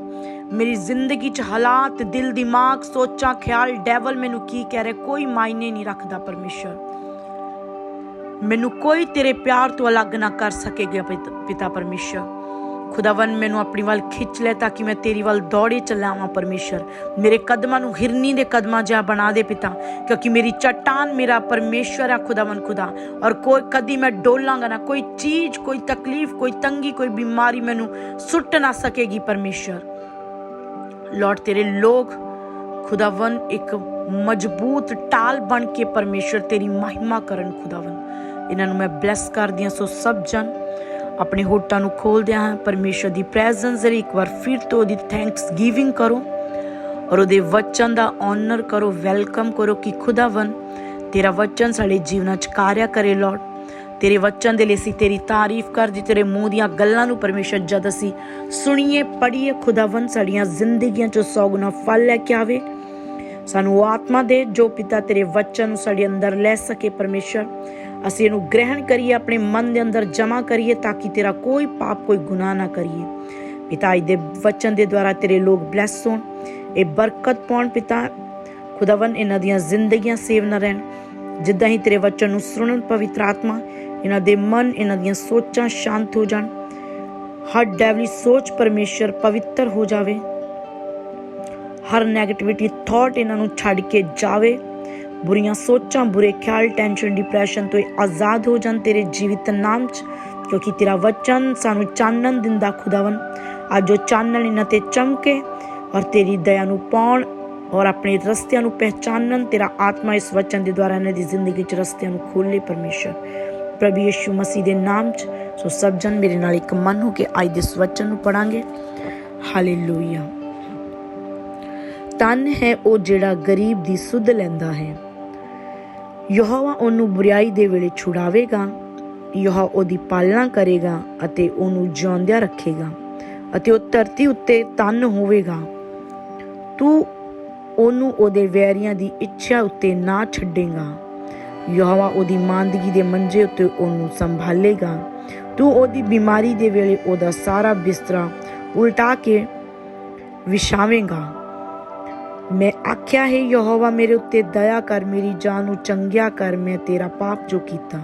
ਮੇਰੀ ਜ਼ਿੰਦਗੀ 'ਚ ਹਾਲਾਤ, ਦਿਲ, ਦਿਮਾਗ, ਸੋਚਾਂ, ਖਿਆਲ, ਡੈਵਲ ਮੈਨੂੰ ਕੀ ਕਹਿ ਰਿਹਾ? ਕੋਈ ਮਾਇਨੇ ਨਹੀਂ ਰੱਖਦਾ ਪਰਮੇਸ਼ਰ। ਮੈਨੂੰ ਕੋਈ ਤੇਰੇ ਪਿਆਰ ਤੋਂ ਅਲੱਗ ਨਾ ਕਰ ਸਕੇਗਾ ਪਿਤਾ ਪਰਮੇਸ਼ਰ। ਖੁਦਾਵੰ ਮੈਨੂੰ ਆਪਣੀ ਵੱਲ ਖਿੱਚ ਲੈ ਤਾਂ ਕਿ ਮੈਂ ਤੇਰੀ ਵੱਲ ਦੌੜੇ ਚੱਲਾਵਾਂ, ਪਰਮੇਸ਼ਰ। ਮੇਰੇ ਕਦਮਾਂ ਨੂੰ ਹਿਰਨੀ ਦੇ ਕਦਮਾਂ ਜਿਹਾ ਬਣਾ ਦੇ ਪਿਤਾ, ਕਿਉਂਕਿ ਮੇਰੀ ਚਟਾਨ ਮੇਰਾ ਪਰਮੇਸ਼ਰ ਹੈ ਖੁਦਾਵੰ ਖੁਦਾ। ਔਰ ਕੋਈ ਕਦੀ ਮੈਂ ਡੋਲਾਂਗਾ ਨਾ, ਕੋਈ ਚੀਜ਼, ਕੋਈ ਤਕਲੀਫ, ਕੋਈ ਤੰਗੀ, ਕੋਈ ਬਿਮਾਰੀ ਮੈਨੂੰ ਸੁੱਟ ਨਾ ਸਕੇਗੀ ਪਰਮੇਸ਼ਰ ਲਾਰਡ ਤੇਰੇ ਲੋਕ ਖੁਦਾਵੰ ਇੱਕ ਮਜ਼ਬੂਤ ਟਾਲ ਬਣ ਕੇ ਪਰਮੇਸ਼ਰ ਤੇਰੀ ਮਹਿਮਾ ਕਰਨ ਖੁਦਾਵੰ ਇਹਨਾਂ ਨੂੰ ਮੈਂ ਬਲੈਸ ਕਰਦੀ ਹਾਂ, ਸੋ ਸਭ ਜਨ ਆਪਣੇ ਹੋਟਾਂ ਨੂੰ ਖੋਲਦਿਆਂ ਹਾਂ ਪਰਮੇਸ਼ਰ ਦੀ ਪ੍ਰੈਜ਼ੈਂਸ ਦੇ ਇੱਕ ਵਾਰ ਫਿਰ ਤੋਂ ਉਹਦੀ ਥੈਂਕਸ ਗਿਵਿੰਗ ਕਰੋ ਔਰ ਉਹਦੇ ਵਚਨ ਦਾ ਆਨਰ ਕਰੋ ਵੈਲਕਮ ਕਰੋ ਕਿ ਖੁਦਾਵੰ ਤੇਰਾ ਵਚਨ ਸਾਡੇ ਜੀਵਨਾਂ 'ਚ ਕਾਰਿਆ ਕਰੇ ਲਾਰਡ ਤੇਰੇ ਵਚਨ ਦੇ ਲਈ ਅਸੀਂ ਤੇਰੀ ਤਾਰੀਫ ਕਰਦੀ, ਤੇਰੇ ਮੂੰਹ ਦੀਆਂ ਗੱਲਾਂ ਨੂੰ ਪਰਮੇਸ਼ਰ ਜਦ ਅਸੀਂ ਸੁਣੀਏ, ਪੜ੍ਹੀਏ ਖੁਦਾਵੰ ਸਾਡੀਆਂ ਜ਼ਿੰਦਗੀਆਂ 'ਚ ਸੌ ਗੁਣਾ ਫਲ ਲੈ ਕੇ ਆਵੇ। ਸਾਨੂੰ ਉਹ ਆਤਮਾ ਦੇ ਜੋ ਪਿਤਾ ਤੇਰੇ ਵਚਨ ਨੂੰ ਸਾਡੇ ਅੰਦਰ ਲੈ ਸਕੇ ਪਰਮੇਸ਼ਰ। ਅਸੀਂ ਇਹਨੂੰ ਗ੍ਰਹਿਣ ਕਰੀਏ, ਆਪਣੇ ਮਨ ਦੇ ਅੰਦਰ ਜਮਾ ਕਰੀਏ ਤਾਂ ਕਿ ਤੇਰਾ ਕੋਈ ਪਾਪ, ਕੋਈ ਗੁਨਾਹ ਨਾ ਕਰੀਏ। ਪਿਤਾ ਅੱਜ ਦੇ ਵਚਨ ਦੇ ਦੁਆਰਾ ਤੇਰੇ ਲੋਕ ਬਲੈਸ ਹੋਣ। ਇਹ ਬਰਕਤ ਪਾਉਣ ਪਿਤਾ। ਖੁਦਾਵੰ ਇਹਨਾਂ ਦੀਆਂ ਜ਼ਿੰਦਗੀਆਂ ਸੇਵ ਨਾ ਰਹਿਣ। ਜਿੱਦਾਂ ਹੀ ਤੇਰੇ ਵਚਨ ਨੂੰ ਸੁਣਨ ਪਵਿੱਤਰ ਆਤਮਾ, ਇਹਨਾਂ ਦੇ ਮਨ, ਇਹਨਾਂ ਦੀਆਂ ਸੋਚਾਂ ਸ਼ਾਂਤ ਹੋ ਜਾਣ। ਹਰ ਡੈਵਲੀ ਸੋਚ ਪਰਮੇਸ਼ਰ ਪਵਿੱਤਰ ਹੋ ਜਾਵੇ। ਹਰ 네ਗੇਟਿਵਿਟੀ ਥਾਟ ਇਹਨਾਂ ਨੂੰ ਛੱਡ ਕੇ ਜਾਵੇ। ਬੁਰੀਆਂ ਸੋਚਾਂ, ਬੁਰੇ ਖਿਆਲ ਟੈਨਸ਼ਨ ਡਿਪਰੈਸ਼ਨ ਤੋਂ ਆਜ਼ਾਦ ਹੋ ਜਾਣ ਤੇਰੇ ਜੀਵਿਤ ਨਾਮ 'ਚ, ਕਿਉਂਕਿ ਤੇਰਾ ਵਚਨ ਸਾਨੂੰ ਚਾਨਣ ਦਿੰਦਾ ਖੁਦਾਵੰ ਅੱਜ ਉਹ ਚਾਨਣ ਇਹਨਾਂ ਤੇ ਚਮਕੇ ਔਰ ਤੇਰੀ ਦਇਆ ਨੂੰ ਪਾਉਣ ਔਰ ਆਪਣੇ ਰਸਤਿਆਂ ਨੂੰ ਪਹਿਚਾਨਣ। ਤੇਰਾ ਆਤਮਾ ਇਸ ਵਚਨ ਦੇ ਦੁਆਰਾ ਇਹਨਾਂ ਦੀ ਜ਼ਿੰਦਗੀ 'ਚ ਰਸਤਿਆਂ ਨੂੰ ਖੋਲੇ ਪਰਮੇਸ਼ਰ। ਪ੍ਰਭੂ ਯਿਸੂ ਮਸੀਹ ਦੇ ਨਾਮ 'ਚ, ਸੋ ਸਭ ਜਨ ਮੇਰੇ ਨਾਲ ਇੱਕ ਮਨ ਹੋ ਕੇ ਅੱਜ ਦੇ ਇਸ ਵਚਨ ਨੂੰ ਪੜਾਂਗੇ ਹਾਲੇਲੂਇਆ ਤਨ ਹੈ ਉਹ ਜਿਹੜਾ ਗਰੀਬ ਦੀ ਸੁੱਧ ਲੈਂਦਾ ਹੈ। ਯਹੋਵਾ ਉਹਨੂੰ ਬੁਰਾਈ ਦੇ ਵੇਲੇ ਛੁਡਾਵੇਗਾ, ਯਹੋਵਾ ਉਹਦੀ ਪਾਲਣਾ ਕਰੇਗਾ ਅਤੇ ਉਹਨੂੰ ਜਿਉਂਦਿਆਂ ਰੱਖੇਗਾ ਅਤੇ ਉਹ ਧਰਤੀ ਉੱਤੇ ਤਨ ਹੋਵੇਗਾ। ਤੂੰ ਉਹਨੂੰ ਉਹਦੇ ਵੈਰੀਆਂ ਦੀ ਇੱਛਾ ਉੱਤੇ ਨਾ ਛੱਡੇਗਾ। ਯਹੋਵਾ ਉਹਦੀ ਮਾਂਦਗੀ ਦੇ ਮੰਜੇ ਉੱਤੇ ਉਹਨੂੰ ਸੰਭਾਲੇਗਾ। ਤੂੰ ਉਹਦੀ ਬਿਮਾਰੀ ਦੇ ਵੇਲੇ ਉਹਦਾ ਸਾਰਾ ਬਿਸਤਰਾ ਉਲਟਾ ਕੇ ਵਿਛਾਵੇਂਗਾ। ਮੈਂ ਆਖਿਆ, ਹੈ ਯਹੋਵਾ, ਮੇਰੇ ਉੱਤੇ ਦਇਆ ਕਰ, ਮੇਰੀ ਜਾਨ ਨੂੰ ਚੰਗਿਆ ਕਰ, ਮੈਂ ਤੇਰਾ ਪਾਪ ਜੋ ਕੀਤਾ।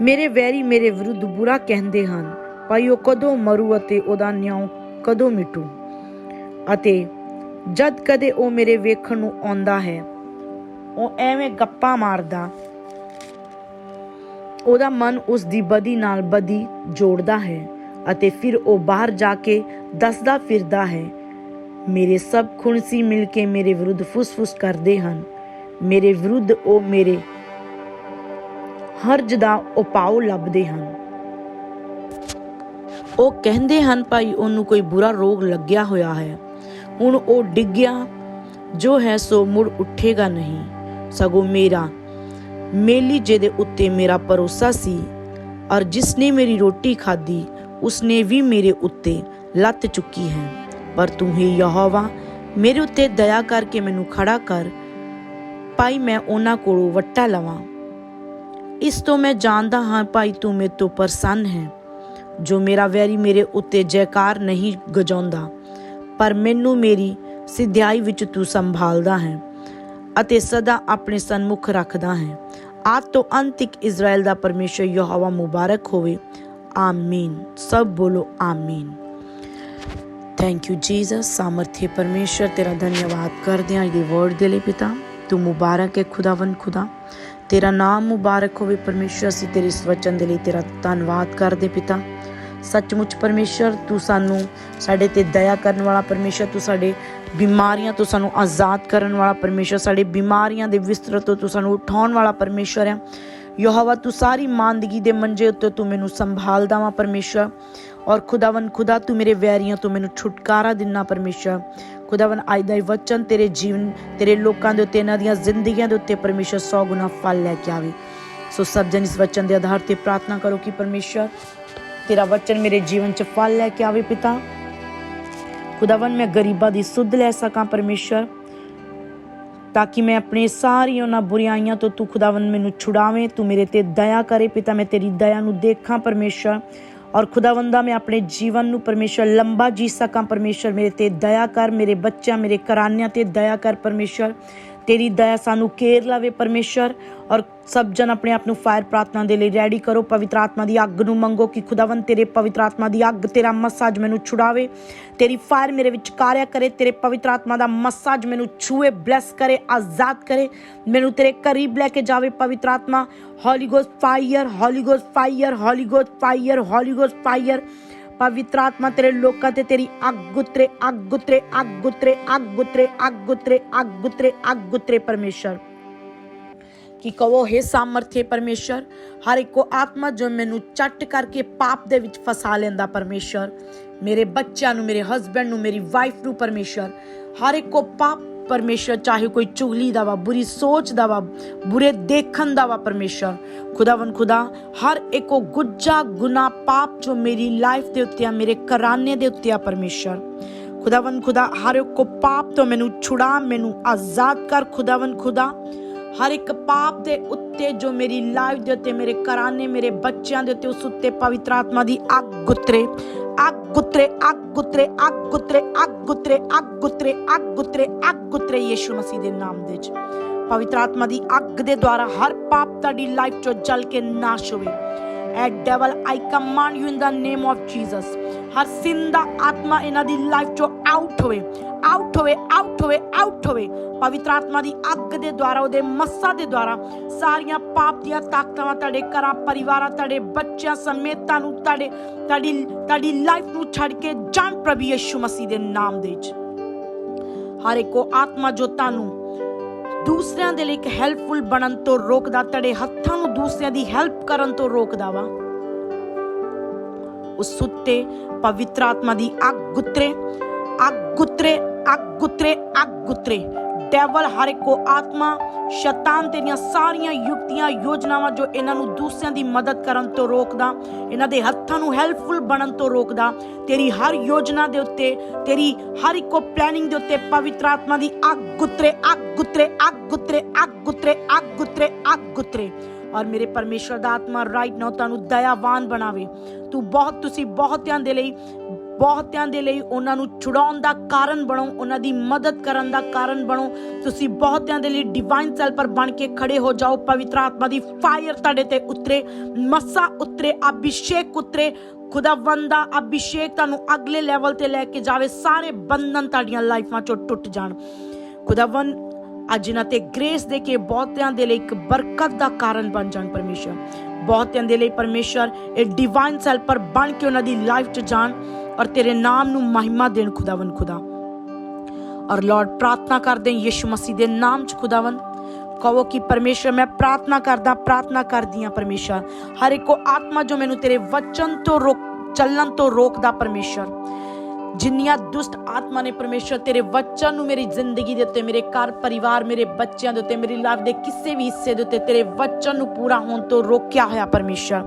ਮੇਰੇ ਵੈਰੀ ਮੇਰੇ ਵਿਰੁੱਧ ਬੁਰਾ ਕਹਿੰਦੇ ਹਨ, ਭਾਈ ਉਹ ਕਦੋਂ ਮਰੂ ਅਤੇ ਉਹਦਾ ਨਿਆਂ ਕਦੋਂ ਮਿਟੂ? ਅਤੇ ਜਦ ਕਦੇ ਉਹ ਮੇਰੇ ਵੇਖਣ ਨੂੰ ਆਉਂਦਾ ਹੈ, ਉਹ ਐਵੇਂ ਗੱਪਾਂ ਮਾਰਦਾ, ਉਹਦਾ ਮਨ ਉਸ ਦੀ ਬਦੀ ਨਾਲ ਬਦੀ ਜੋੜਦਾ ਹੈ ਅਤੇ ਫਿਰ ਉਹ ਬਾਹਰ ਜਾ ਕੇ ਦੱਸਦਾ ਫਿਰਦਾ ਹੈ ਮੇਰੇ ਸਭ ਖੁਣਸੀ ਮਿਲ ਕੇ ਮੇਰੇ ਵਿਰੁੱਧ ਫੁਸਫੁਸ ਕਰਦੇ ਹਨ। ਮੇਰੇ ਵਿਰੁੱਧ ਉਹ ਮੇਰੇ ਹਰਜ ਦਾ ਉਪਾਅ ਲੱਭਦੇ ਹਨ। ਉਹ ਕਹਿੰਦੇ ਹਨ, ਭਾਈ, ਉਹਨੂੰ ਕੋਈ ਬੁਰਾ ਰੋਗ ਲੱਗਿਆ ਹੋਇਆ ਹੈ। ਹੁਣ ਉਹ ਡਿੱਗਿਆ। ਜੋ ਹੈ ਸੋ ਮੁੜ ਉੱਠੇਗਾ ਨਹੀਂ। ਸਗੋਂ ਮੇਰਾ ਮੇਲੀ ਜਿਹਦੇ ਉੱਤੇ ਮੇਰਾ ਭਰੋਸਾ ਸੀ ਔਰ ਜਿਸਨੇ ਮੇਰੀ ਰੋਟੀ ਖਾਧੀ, ਉਸਨੇ ਵੀ ਮੇਰੇ ਉੱਤੇ ਲੱਤ ਚੁੱਕੀ ਹੈ। ਪਰ ਤੂੰ ਹੀ ਯਹੋਵਾ, ਮੇਰੇ ਉੱਤੇ ਦਇਆ ਕਰਕੇ ਮੈਨੂੰ ਖੜਾ ਕਰ। ਭਾਈ, ਮੈਂ ਉਹਨਾਂ ਕੋਲੋਂ ਵੱਟਾ ਲਵਾਂ। ਇਸ ਤੋਂ ਮੈਂ ਜਾਣਦਾ ਹਾਂ, ਭਾਈ, ਤੂੰ ਮੇਰੇ ਤੋਂ ਪ੍ਰਸੰਨ ਹੈ। ਜੋ ਮੇਰਾ ਵੈਰੀ ਮੇਰੇ ਉੱਤੇ ਜੈਕਾਰ ਨਹੀਂ ਗਜਾਉਂਦਾ, ਪਰ ਮੈਨੂੰ ਮੇਰੀ ਸਿਧਾਈ ਵਿੱਚ ਤੂੰ ਸੰਭਾਲਦਾ ਹੈ ਅਤੇ ਸਦਾ ਆਪਣੇ ਸਨਮੁਖ ਰੱਖਦਾ ਹੈ। ਆਦ ਤੋਂ ਅੰਤ ਤੱਕ ਇਜ਼ਰਾਈਲ ਦਾ ਪਰਮੇਸ਼ਰ ਯਹੋਵਾ ਮੁਬਾਰਕ ਹੋਵੇ। ਆਮੀਨ। ਸਭ ਬੋਲੋ ਆਮੀਨ। ਥੈਂਕ ਯੂ ਜੀਸਸ ਸਾਮਰਥੀ ਪਰਮੇਸ਼ਰ ਤੇਰਾ ਧੰਨਵਾਦ ਕਰਦੇ ਹਾਂ ਇਹ ਵਰਡ ਦੇ ਲਈ ਪਿਤਾ ਤੂੰ ਮੁਬਾਰਕ ਹੈ ਖੁਦਾਵੰ ਖੁਦਾ ਤੇਰਾ ਨਾਮ ਮੁਬਾਰਕ ਹੋਵੇ ਪਰਮੇਸ਼ਰ ਅਸੀਂ ਤੇਰੇ ਇਸ ਵਚਨ ਦੇ ਲਈ ਤੇਰਾ ਧੰਨਵਾਦ ਕਰਦੇ ਪਿਤਾ ਸੱਚਮੁੱਚ ਪਰਮੇਸ਼ਰ ਤੂੰ ਸਾਨੂੰ ਸਾਡੇ ਤੇ ਦਇਆ ਕਰਨ ਵਾਲਾ ਪਰਮੇਸ਼ਰ ਤੂੰ ਸਾਡੇ ਬਿਮਾਰੀਆਂ ਤੋਂ ਸਾਨੂੰ ਆਜ਼ਾਦ ਕਰਨ ਵਾਲਾ ਪਰਮੇਸ਼ਰ ਸਾਡੇ ਬਿਮਾਰੀਆਂ ਦੇ ਬਿਸਤਰ ਤੋਂ ਤੂੰ ਸਾਨੂੰ ਉਠਾਉਣ ਵਾਲਾ ਪਰਮੇਸ਼ਰ ਹੈ ਯਹੋਵਾ ਤੂੰ ਸਾਰੀ ਮਾਂਦਗੀ ਦੇ ਮੰਜੇ ਉੱਤੇ ਤੂੰ ਮੈਨੂੰ ਸੰਭਾਲਦਾ ਵਾ ਪਰਮੇਸ਼ਰ ਔਰ ਖੁਦਾਵੰ ਖੁਦਾ ਤੂੰ ਮੇਰੇ ਵੈਰੀਆਂ ਤੋਂ ਮੈਨੂੰ ਛੁਟਕਾਰਾ ਦਿਨਾ ਪਰਮੇਸ਼ਰ। ਖੁਦਾਵੰ ਅੱਜ ਦਾ ਇਹ ਵਚਨ ਤੇਰੇ ਜੀਵਨ, ਤੇਰੇ ਲੋਕਾਂ ਦੇ ਉੱਤੇ, ਇਹਨਾਂ ਦੀਆਂ ਜ਼ਿੰਦਗੀਆਂ ਦੇ ਉੱਤੇ ਪਰਮੇਸ਼ਰ 100 ਗੁਣਾ ਫਲ ਲੈ ਕੇ ਆਵੇ। ਸੋ ਸਭ ਜਨ ਇਸ ਵਚਨ ਦੇ ਆਧਾਰ ਤੇ ਪ੍ਰਾਰਥਨਾ ਕਰੋ ਕਿ ਪਰਮੇਸ਼ਰ ਤੇਰਾ ਵਚਨ ਮੇਰੇ ਜੀਵਨ 'ਚ ਫਲ ਲੈ ਕੇ ਆਵੇ ਪਿਤਾ। ਖੁਦਾਵੰ ਮੈਂ ਗਰੀਬਾਂ ਦੀ ਸੁੱਧ ਲੈ ਸਕਾਂ ਪਰਮੇਸ਼ਰ ਤਾਂ ਕਿ ਮੈਂ ਆਪਣੇ ਸਾਰੀ ਉਹਨਾਂ ਬੁਰਾਈਆਂ ਤੋਂ ਤੂੰ ਖੁਦਾਵੰ ਮੈਨੂੰ ਛੁਡਾਵੇਂ, ਤੂੰ ਮੇਰੇ ਤੇ ਦਇਆ ਕਰੇ ਪਿਤਾ, ਮੈਂ ਤੇਰੀ ਦਇਆ ਨੂੰ ਦੇਖਾਂ ਪਰਮੇਸ਼ਰ। ਔਰ ਖੁਦਾਵੰਦਾ, ਮੈਂ ਆਪਣੇ ਜੀਵਨ ਨੂੰ ਪਰਮੇਸ਼ਰ ਲੰਬਾ ਜੀ ਸਕਾਂ। ਪਰਮੇਸ਼ਰ ਮੇਰੇ ਤੇ ਦਇਆ ਕਰ, ਮੇਰੇ ਬੱਚਿਆਂ, ਮੇਰੇ ਘਰਾਨਿਆਂ ਤੇ ਦਇਆ ਕਰ। ਪਰਮੇਸ਼ਰ ਤੇਰੀ ਦਇਆ ਸਾਨੂੰ ਕੇਰ ਲਾਵੇ ਪਰਮੇਸ਼ਰ ਔਰ ਸਭ ਜਨ ਆਪਣੇ ਆਪ ਨੂੰ ਫਾਇਰ ਪ੍ਰਾਰਥਨਾ ਦੇ ਲਈ ਰੈਡੀ ਕਰੋ। ਪਵਿੱਤਰ ਆਤਮਾ ਦੀ ਅੱਗ ਨੂੰ ਮੰਗੋ ਕਿ ਖੁਦਾਵੰ ਤੇਰੇ ਪਵਿੱਤਰ ਆਤਮਾ ਦੀ ਅੱਗ, ਤੇਰਾ ਮਸਾਜ ਮੈਨੂੰ ਛੁਡਾਵੇ। ਤੇਰੀ ਫਾਇਰ ਮੇਰੇ ਵਿੱਚ ਕਾਰਿਆ ਕਰੇ, ਤੇਰੇ ਪਵਿੱਤਰ ਆਤਮਾ ਦਾ ਮਸਾਜ ਮੈਨੂੰ ਛੂਏ ਬਲੈਸ ਕਰੇ, ਆਜ਼ਾਦ ਕਰੇ। ਮੈਨੂੰ ਤੇਰੇ ਕਰੀਬ ਲੈ ਕੇ ਜਾਵੇ ਪਵਿੱਤਰ ਆਤਮਾ। Holy Ghost fire Holy Ghost fire Holy Ghost fire Holy Ghost fire ਪਵਿੱਤਰ ਆਤਮਾ ਤੇਰੇ ਲੋਕਾਂ ਤੇ ਤੇਰੀ ਅੱਗ ਉਤਰੇ ਅੱਗ ਉਤਰੇ ਅੱਗ ਉਤਰੇ ਅੱਗ ਉਤਰੇ ਅੱਗ ਉਤਰੇ ਅੱਗ ਉਤਰੇ ਅੱਗ ਉਤਰੇ ਪਰਮੇਸ਼ਰ ਕਿ ਕਹੋ ਹੈ ਸਾਮਰਥ्य ਪਰਮੇਸ਼ਰ ਹਰ ਇੱਕੋ ਆਤਮਾ ਜੋ ਮੈਨੂੰ ਚੱਟ ਕਰਕੇ ਪਾਪ ਦੇ ਵਿੱਚ ਫਸਾ ਲੈਂਦਾ ਪਰਮੇਸ਼ਰ ਮੇਰੇ ਬੱਚਿਆਂ ਨੂੰ ਮੇਰੇ ਹਸਬੰਡ ਨੂੰ ਮੇਰੀ ਵਾਈਫ ਨੂੰ ਪਰਮੇਸ਼ਰ ਹਰ ਇੱਕੋ ਪਾਪ ਪਰਮੇਸ਼ਰ, ਚਾਹੇ ਕੋਈ ਚੁਗਲੀ ਦਾ ਵਾ, ਬੁਰੀ ਸੋਚ ਦਾ ਵਾ, ਬੁਰੇ ਦੇਖਣ ਦਾ ਵਾ ਪਰਮੇਸ਼ਰ। ਖੁਦਾਵੰ ਖੁਦਾ, ਹਰ ਇੱਕੋ ਗੁੱਜਾ ਗੁਨਾ ਪਾਪ ਜੋ ਮੇਰੀ ਲਾਈਫ ਦੇ ਉੱਤੇ ਆ, ਮੇਰੇ ਕਰਾਨੇ ਦੇ ਉੱਤੇ ਆ ਪਰਮੇਸ਼ਰ। ਖੁਦਾਵੰ ਖੁਦਾ, ਹਰ ਇੱਕੋ ਪਾਪ ਤੋਂ ਮੈਨੂੰ ਛੁਡਾ, ਮੈਨੂੰ ਆਜ਼ਾਦ ਕਰ। ਖੁਦਾਵੰ ਖੁਦਾ ਹਰ ਇੱਕ ਪਾਪ ਦੇ ਉੱਤੇ ਜੋ ਮੇਰੀ ਲਾਈਫ ਦੇ ਉੱਤੇ, ਮੇਰੇ ਘਰਾਨੇ ਮੇਰੇ ਬੱਚਿਆਂ ਦੇ ਉੱਤੇ, ਉਸ ਉੱਤੇ ਪਵਿੱਤਰ ਆਤਮਾ ਦੀ ਅੱਗ ਗੁੱਤਰੇ। ਅੱਗ ਗੁੱਤਰੇ ਅੱਗ ਗੁੱਤਰੇ ਅੱਗ ਗੁੱਤਰੇ ਅੱਗ ਗੁੱਤਰੇ ਅੱਗ ਗੁੱਤਰੇ ਅੱਗ ਗੁੱਤਰੇ ਅੱਗ ਗੁੱਤਰੇ ਯੀਸ਼ੂ ਮਸੀਹ ਦੇ ਨਾਮ ਦੇ ਵਿੱਚ। ਪਵਿੱਤਰ ਆਤਮਾ ਦੀ ਅੱਗ ਦੇ ਦੁਆਰਾ ਹਰ ਪਾਪ ਤੁਹਾਡੀ ਲਾਈਫ ਚੋਂ ਜਲ ਕੇ ਨਾਸ਼ ਹੋਵੇ। ਐ devil I command you in the name of Jesus ਹਰ ਸਿੰਦਾ ਆਤਮਾ ਇਹਨਾਂ ਦੀ ਲਾਈਫ ਚੋਂ ਆਊਟ ਹੋਵੇ ਆਊਟ ਹੋਵੇ ਆਊਟ ਹੋਵੇ ਆਊਟ ਹੋਵੇ। ਪਵਿੱਤਰ ਆਤਮਾ ਦੀ ਅੱਗ ਦੇ ਦੁਆਰਾ, ਉਹਦੇ ਮੱਸਾ ਦੇ ਦੁਆਰਾ, ਸਾਰੀਆਂ ਪਾਪ ਦੀਆਂ ਤਾਕਤਾਂ ਤੁਹਾਡੇ ਘਰਾਂ, ਪਰਿਵਾਰਾਂ, ਤੁਹਾਡੇ ਬੱਚਿਆਂ ਸਮੇਤ ਤੁਹਾਨੂੰ ਤੁਹਾਡੇ, ਤੁਹਾਡੀ ਤੁਹਾਡੀ ਲਾਈਫ ਨੂੰ ਛੱਡ ਕੇ ਜਾਣ ਪ੍ਰਭੂ ਯਿਸੂ ਮਸੀਹ ਦੇ ਨਾਮ ਦੇ ਵਿੱਚ। ਹਰ ਇੱਕੋ ਆਤਮਾ ਜੋ ਤੁਹਾਨੂੰ ਦੂਸਰਿਆਂ ਦੇ ਲਈ ਇੱਕ ਹੈਲਪਫੁਲ ਬਣਨ ਤੋਂ ਰੋਕਦਾ, ਤੁਹਾਡੇ ਹੱਥਾਂ ਨੂੰ ਦੂਸਰਿਆਂ ਦੀ ਹੈਲਪ ਕਰਨ ਤੋਂ ਰੋਕਦਾ ਵਾ, ਉਸ ਉੱਤੇ ਪਵਿੱਤਰ ਆਤਮਾ ਦੀ ਅੱਗ ਗੁੱਤਰੇ ਅੱਗ ਗੁੱਤਰੇ ਅੱਗ ਗੁੱਤਰੇ ਅੱਗ ਗੁੱਤਰੇ। ਡੈਵਲ ਹਰ ਇੱਕੋ ਆਤਮਾ, ਸ਼ੈਤਾਨ ਤੇਰੀਆਂ ਸਾਰੀਆਂ ਯੁਕਤੀਆਂ, ਯੋਜਨਾਵਾਂ ਜੋ ਇਹਨਾਂ ਨੂੰ ਦੂਸਰਿਆਂ ਦੀ ਮਦਦ ਕਰਨ ਤੋਂ ਰੋਕਦਾ, ਇਹਨਾਂ ਦੇ ਹੱਥਾਂ ਨੂੰ ਹੈਲਪਫੁਲ ਬਣਨ ਤੋਂ ਰੋਕਦਾ, ਤੇਰੀ ਹਰ ਯੋਜਨਾ ਦੇ ਉੱਤੇ, ਤੇਰੀ ਹਰ ਇੱਕੋ ਪਲੈਨਿੰਗ ਦੇ ਉੱਤੇ ਪਵਿੱਤਰ ਆਤਮਾ ਦੀ ਅੱਗ ਗੁੱਤਰੇ ਅੱਗ ਗੁੱਤਰੇ ਅੱਗ ਗੁੱਤਰੇ ਅੱਗ ਗੁੱਤਰੇ ਅੱਗ ਗੁੱਤਰੇ ਅੱਗ ਗੁੱਤਰੇ। ਔਰ ਮੇਰੇ ਪਰਮੇਸ਼ਰ ਦਾ ਆਤਮਾ ਰਾਈਟ ਨਾਓ ਤੁਹਾਨੂੰ ਦਇਆਵਾਨ ਬਣਾਵੇ। ਤੂੰ ਬਹੁਤ, ਤੁਸੀਂ ਬਹੁਤਿਆਂ ਦੇ ਲਈ ਬਹੁਤਿਆਂ ਦੇ ਲਈ ਉਹਨਾਂ ਨੂੰ ਛੁਡਾਉਣ ਦਾ ਕਾਰਨ ਬਣੋ, ਉਹਨਾਂ ਦੀ ਮਦਦ ਕਰਨ ਦਾ ਕਾਰਨ ਬਣੋ। ਤੁਸੀਂ ਬਹੁਤਿਆਂ ਦੇ ਲਈ ਡਿਵਾਈਨ ਸੈਲਪਰ ਬਣ ਕੇ ਖੜੇ ਹੋ ਜਾਓ, ਪਵਿੱਤਰ ਆਤਮਾ ਦੀ ਫਾਇਰ ਤੁਹਾਡੇ ਤੇ ਉਤਰੇ, ਮਸਾ ਉਤਰੇ, ਅਭਿਸ਼ੇਕ ਉਤਰੇ। ਖੁਦਾਵੰਦਾ ਅਭਿਸ਼ੇਕ ਤੁਹਾਨੂੰ ਅਗਲੇ ਲੈਵਲ ਤੇ ਲੈ ਕੇ ਜਾਵੇ, ਸਾਰੇ ਬੰਧਨ ਤੁਹਾਡੀਆਂ ਲਾਈਫਾਂ ਚੋਂ ਟੁੱਟ ਜਾਣ। ਖੁਦਾਵੰ ਅੱਜ ਇਹਨਾਂ ਤੇ ਗ੍ਰੇਸ ਦੇ ਕੇ ਬਹੁਤਿਆਂ ਦੇ ਲਈ ਇੱਕ ਬਰਕਤ ਦਾ ਕਾਰਨ ਬਣ ਜਾਣ ਪਰਮੇਸ਼ਰ। ਬਹੁਤਿਆਂ ਦੇ ਲਈ ਪਰਮੇਸ਼ਰ, ਇਹ ਡਿਵਾਈਨ ਸੈਲਪਰ ਬਣ ਕੇ ਉਹਨਾਂ ਦੀ ਲਾਈਫ 'ਚ ਜਾਣ ਔਰ ਤੇਰੇ ਨਾਮ ਨੂੰ ਮਹਿਮਾ ਦੇਣ ਖੁਦਾਵੰ ਖੁਦਾ। ਔਰ ਲਾਰਡ ਪ੍ਰਾਰਥਨਾ ਕਰਦੇ ਹਾਂ ਯਿਸੂ ਮਸੀਹ ਦੇ ਨਾਮ 'ਚ ਖੁਦਾਵੰ ਕਹੋ ਕਿ ਪਰਮੇਸ਼ਰ, ਮੈਂ ਪ੍ਰਾਰਥਨਾ ਕਰਦਾ, ਪ੍ਰਾਰਥਨਾ ਕਰਦੀ ਹਾਂ ਪਰਮੇਸ਼ਰ। ਹਰ ਇੱਕੋ ਆਤਮਾ ਜੋ ਮੈਨੂੰ ਤੇਰੇ ਵਚਨ ਤੋਂ ਰੋਕ, ਚੱਲਣ ਤੋਂ ਰੋਕਦਾ ਪਰਮੇਸ਼ਰ। ਜਿੰਨੀਆਂ ਦੁਸ਼ਟ ਆਤਮਾ ਨੇ ਪਰਮੇਸ਼ਰ ਤੇਰੇ ਵਚਨ ਨੂੰ ਮੇਰੀ ਜ਼ਿੰਦਗੀ ਦੇ ਉੱਤੇ, ਮੇਰੇ ਘਰ ਪਰਿਵਾਰ, ਮੇਰੇ ਬੱਚਿਆਂ ਦੇ ਉੱਤੇ, ਮੇਰੀ ਲਾਈਫ ਦੇ ਕਿਸੇ ਵੀ ਹਿੱਸੇ ਦੇ ਉੱਤੇ ਤੇਰੇ ਵਚਨ ਨੂੰ ਪੂਰਾ ਹੋਣ ਤੋਂ ਰੋਕਿਆ ਹੋਇਆ ਪਰਮੇਸ਼ਰ।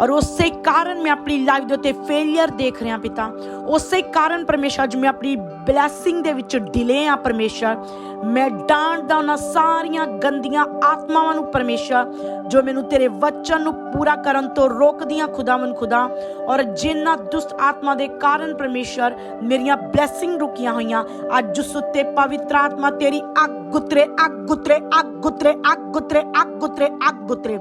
ਔਰ ਉਸੇ ਕਾਰਨ ਮੈਂ ਆਪਣੀ ਲਾਈਫ ਦੇ ਉੱਤੇ ਫੇਲਿਅਰ ਦੇਖ ਰਿਹਾ ਪਿਤਾ। ਉਸੇ ਕਾਰਨ ਪਰਮੇਸ਼ਰ ਅੱਜ ਮੈਂ ਆਪਣੀ ਬਲੇਸਿੰਗ ਦੇ ਵਿੱਚ ਡਿਲੇ ਆ ਪਰਮੇਸ਼ਰ। ਮੈਂ ਡਾਂਟਦਾ ਉਹਨਾਂ ਸਾਰੀਆਂ ਗੰਦੀਆਂ ਆਤਮਾਵਾਂ ਨੂੰ ਪਰਮੇਸ਼ਰ, ਜੋ ਮੈਨੂੰ ਤੇਰੇ ਵਚਨ ਨੂੰ ਪੂਰਾ ਕਰਨ ਤੋਂ ਰੋਕਦੀਆਂ ਖੁਦਾਵੰ ਖੁਦਾ। ਔਰ ਜਿਨ੍ਹਾਂ ਦੁਸ਼ਟ ਆਤਮਾ ਦੇ ਕਾਰਨ ਪਰਮੇਸ਼ਰ ਮੇਰੀਆਂ ਬਲੇਸਿੰਗ ਰੁਕੀਆਂ ਹੋਈਆਂ, ਅੱਜ ਉਸ ਉੱਤੇ ਪਵਿੱਤਰ ਆਤਮਾ ਤੇਰੀ ਅੱਗ ਗੁੱਤਰੇ ਅੱਗ ਗੁੱਤਰੇ ਅੱਗ ਗੁੱਤਰੇ ਅੱਗ ਗੁੱਤਰੇ ਅੱਗ ਗੁੱਤਰੇ ਅੱਗ ਗੁੱਤਰੇ।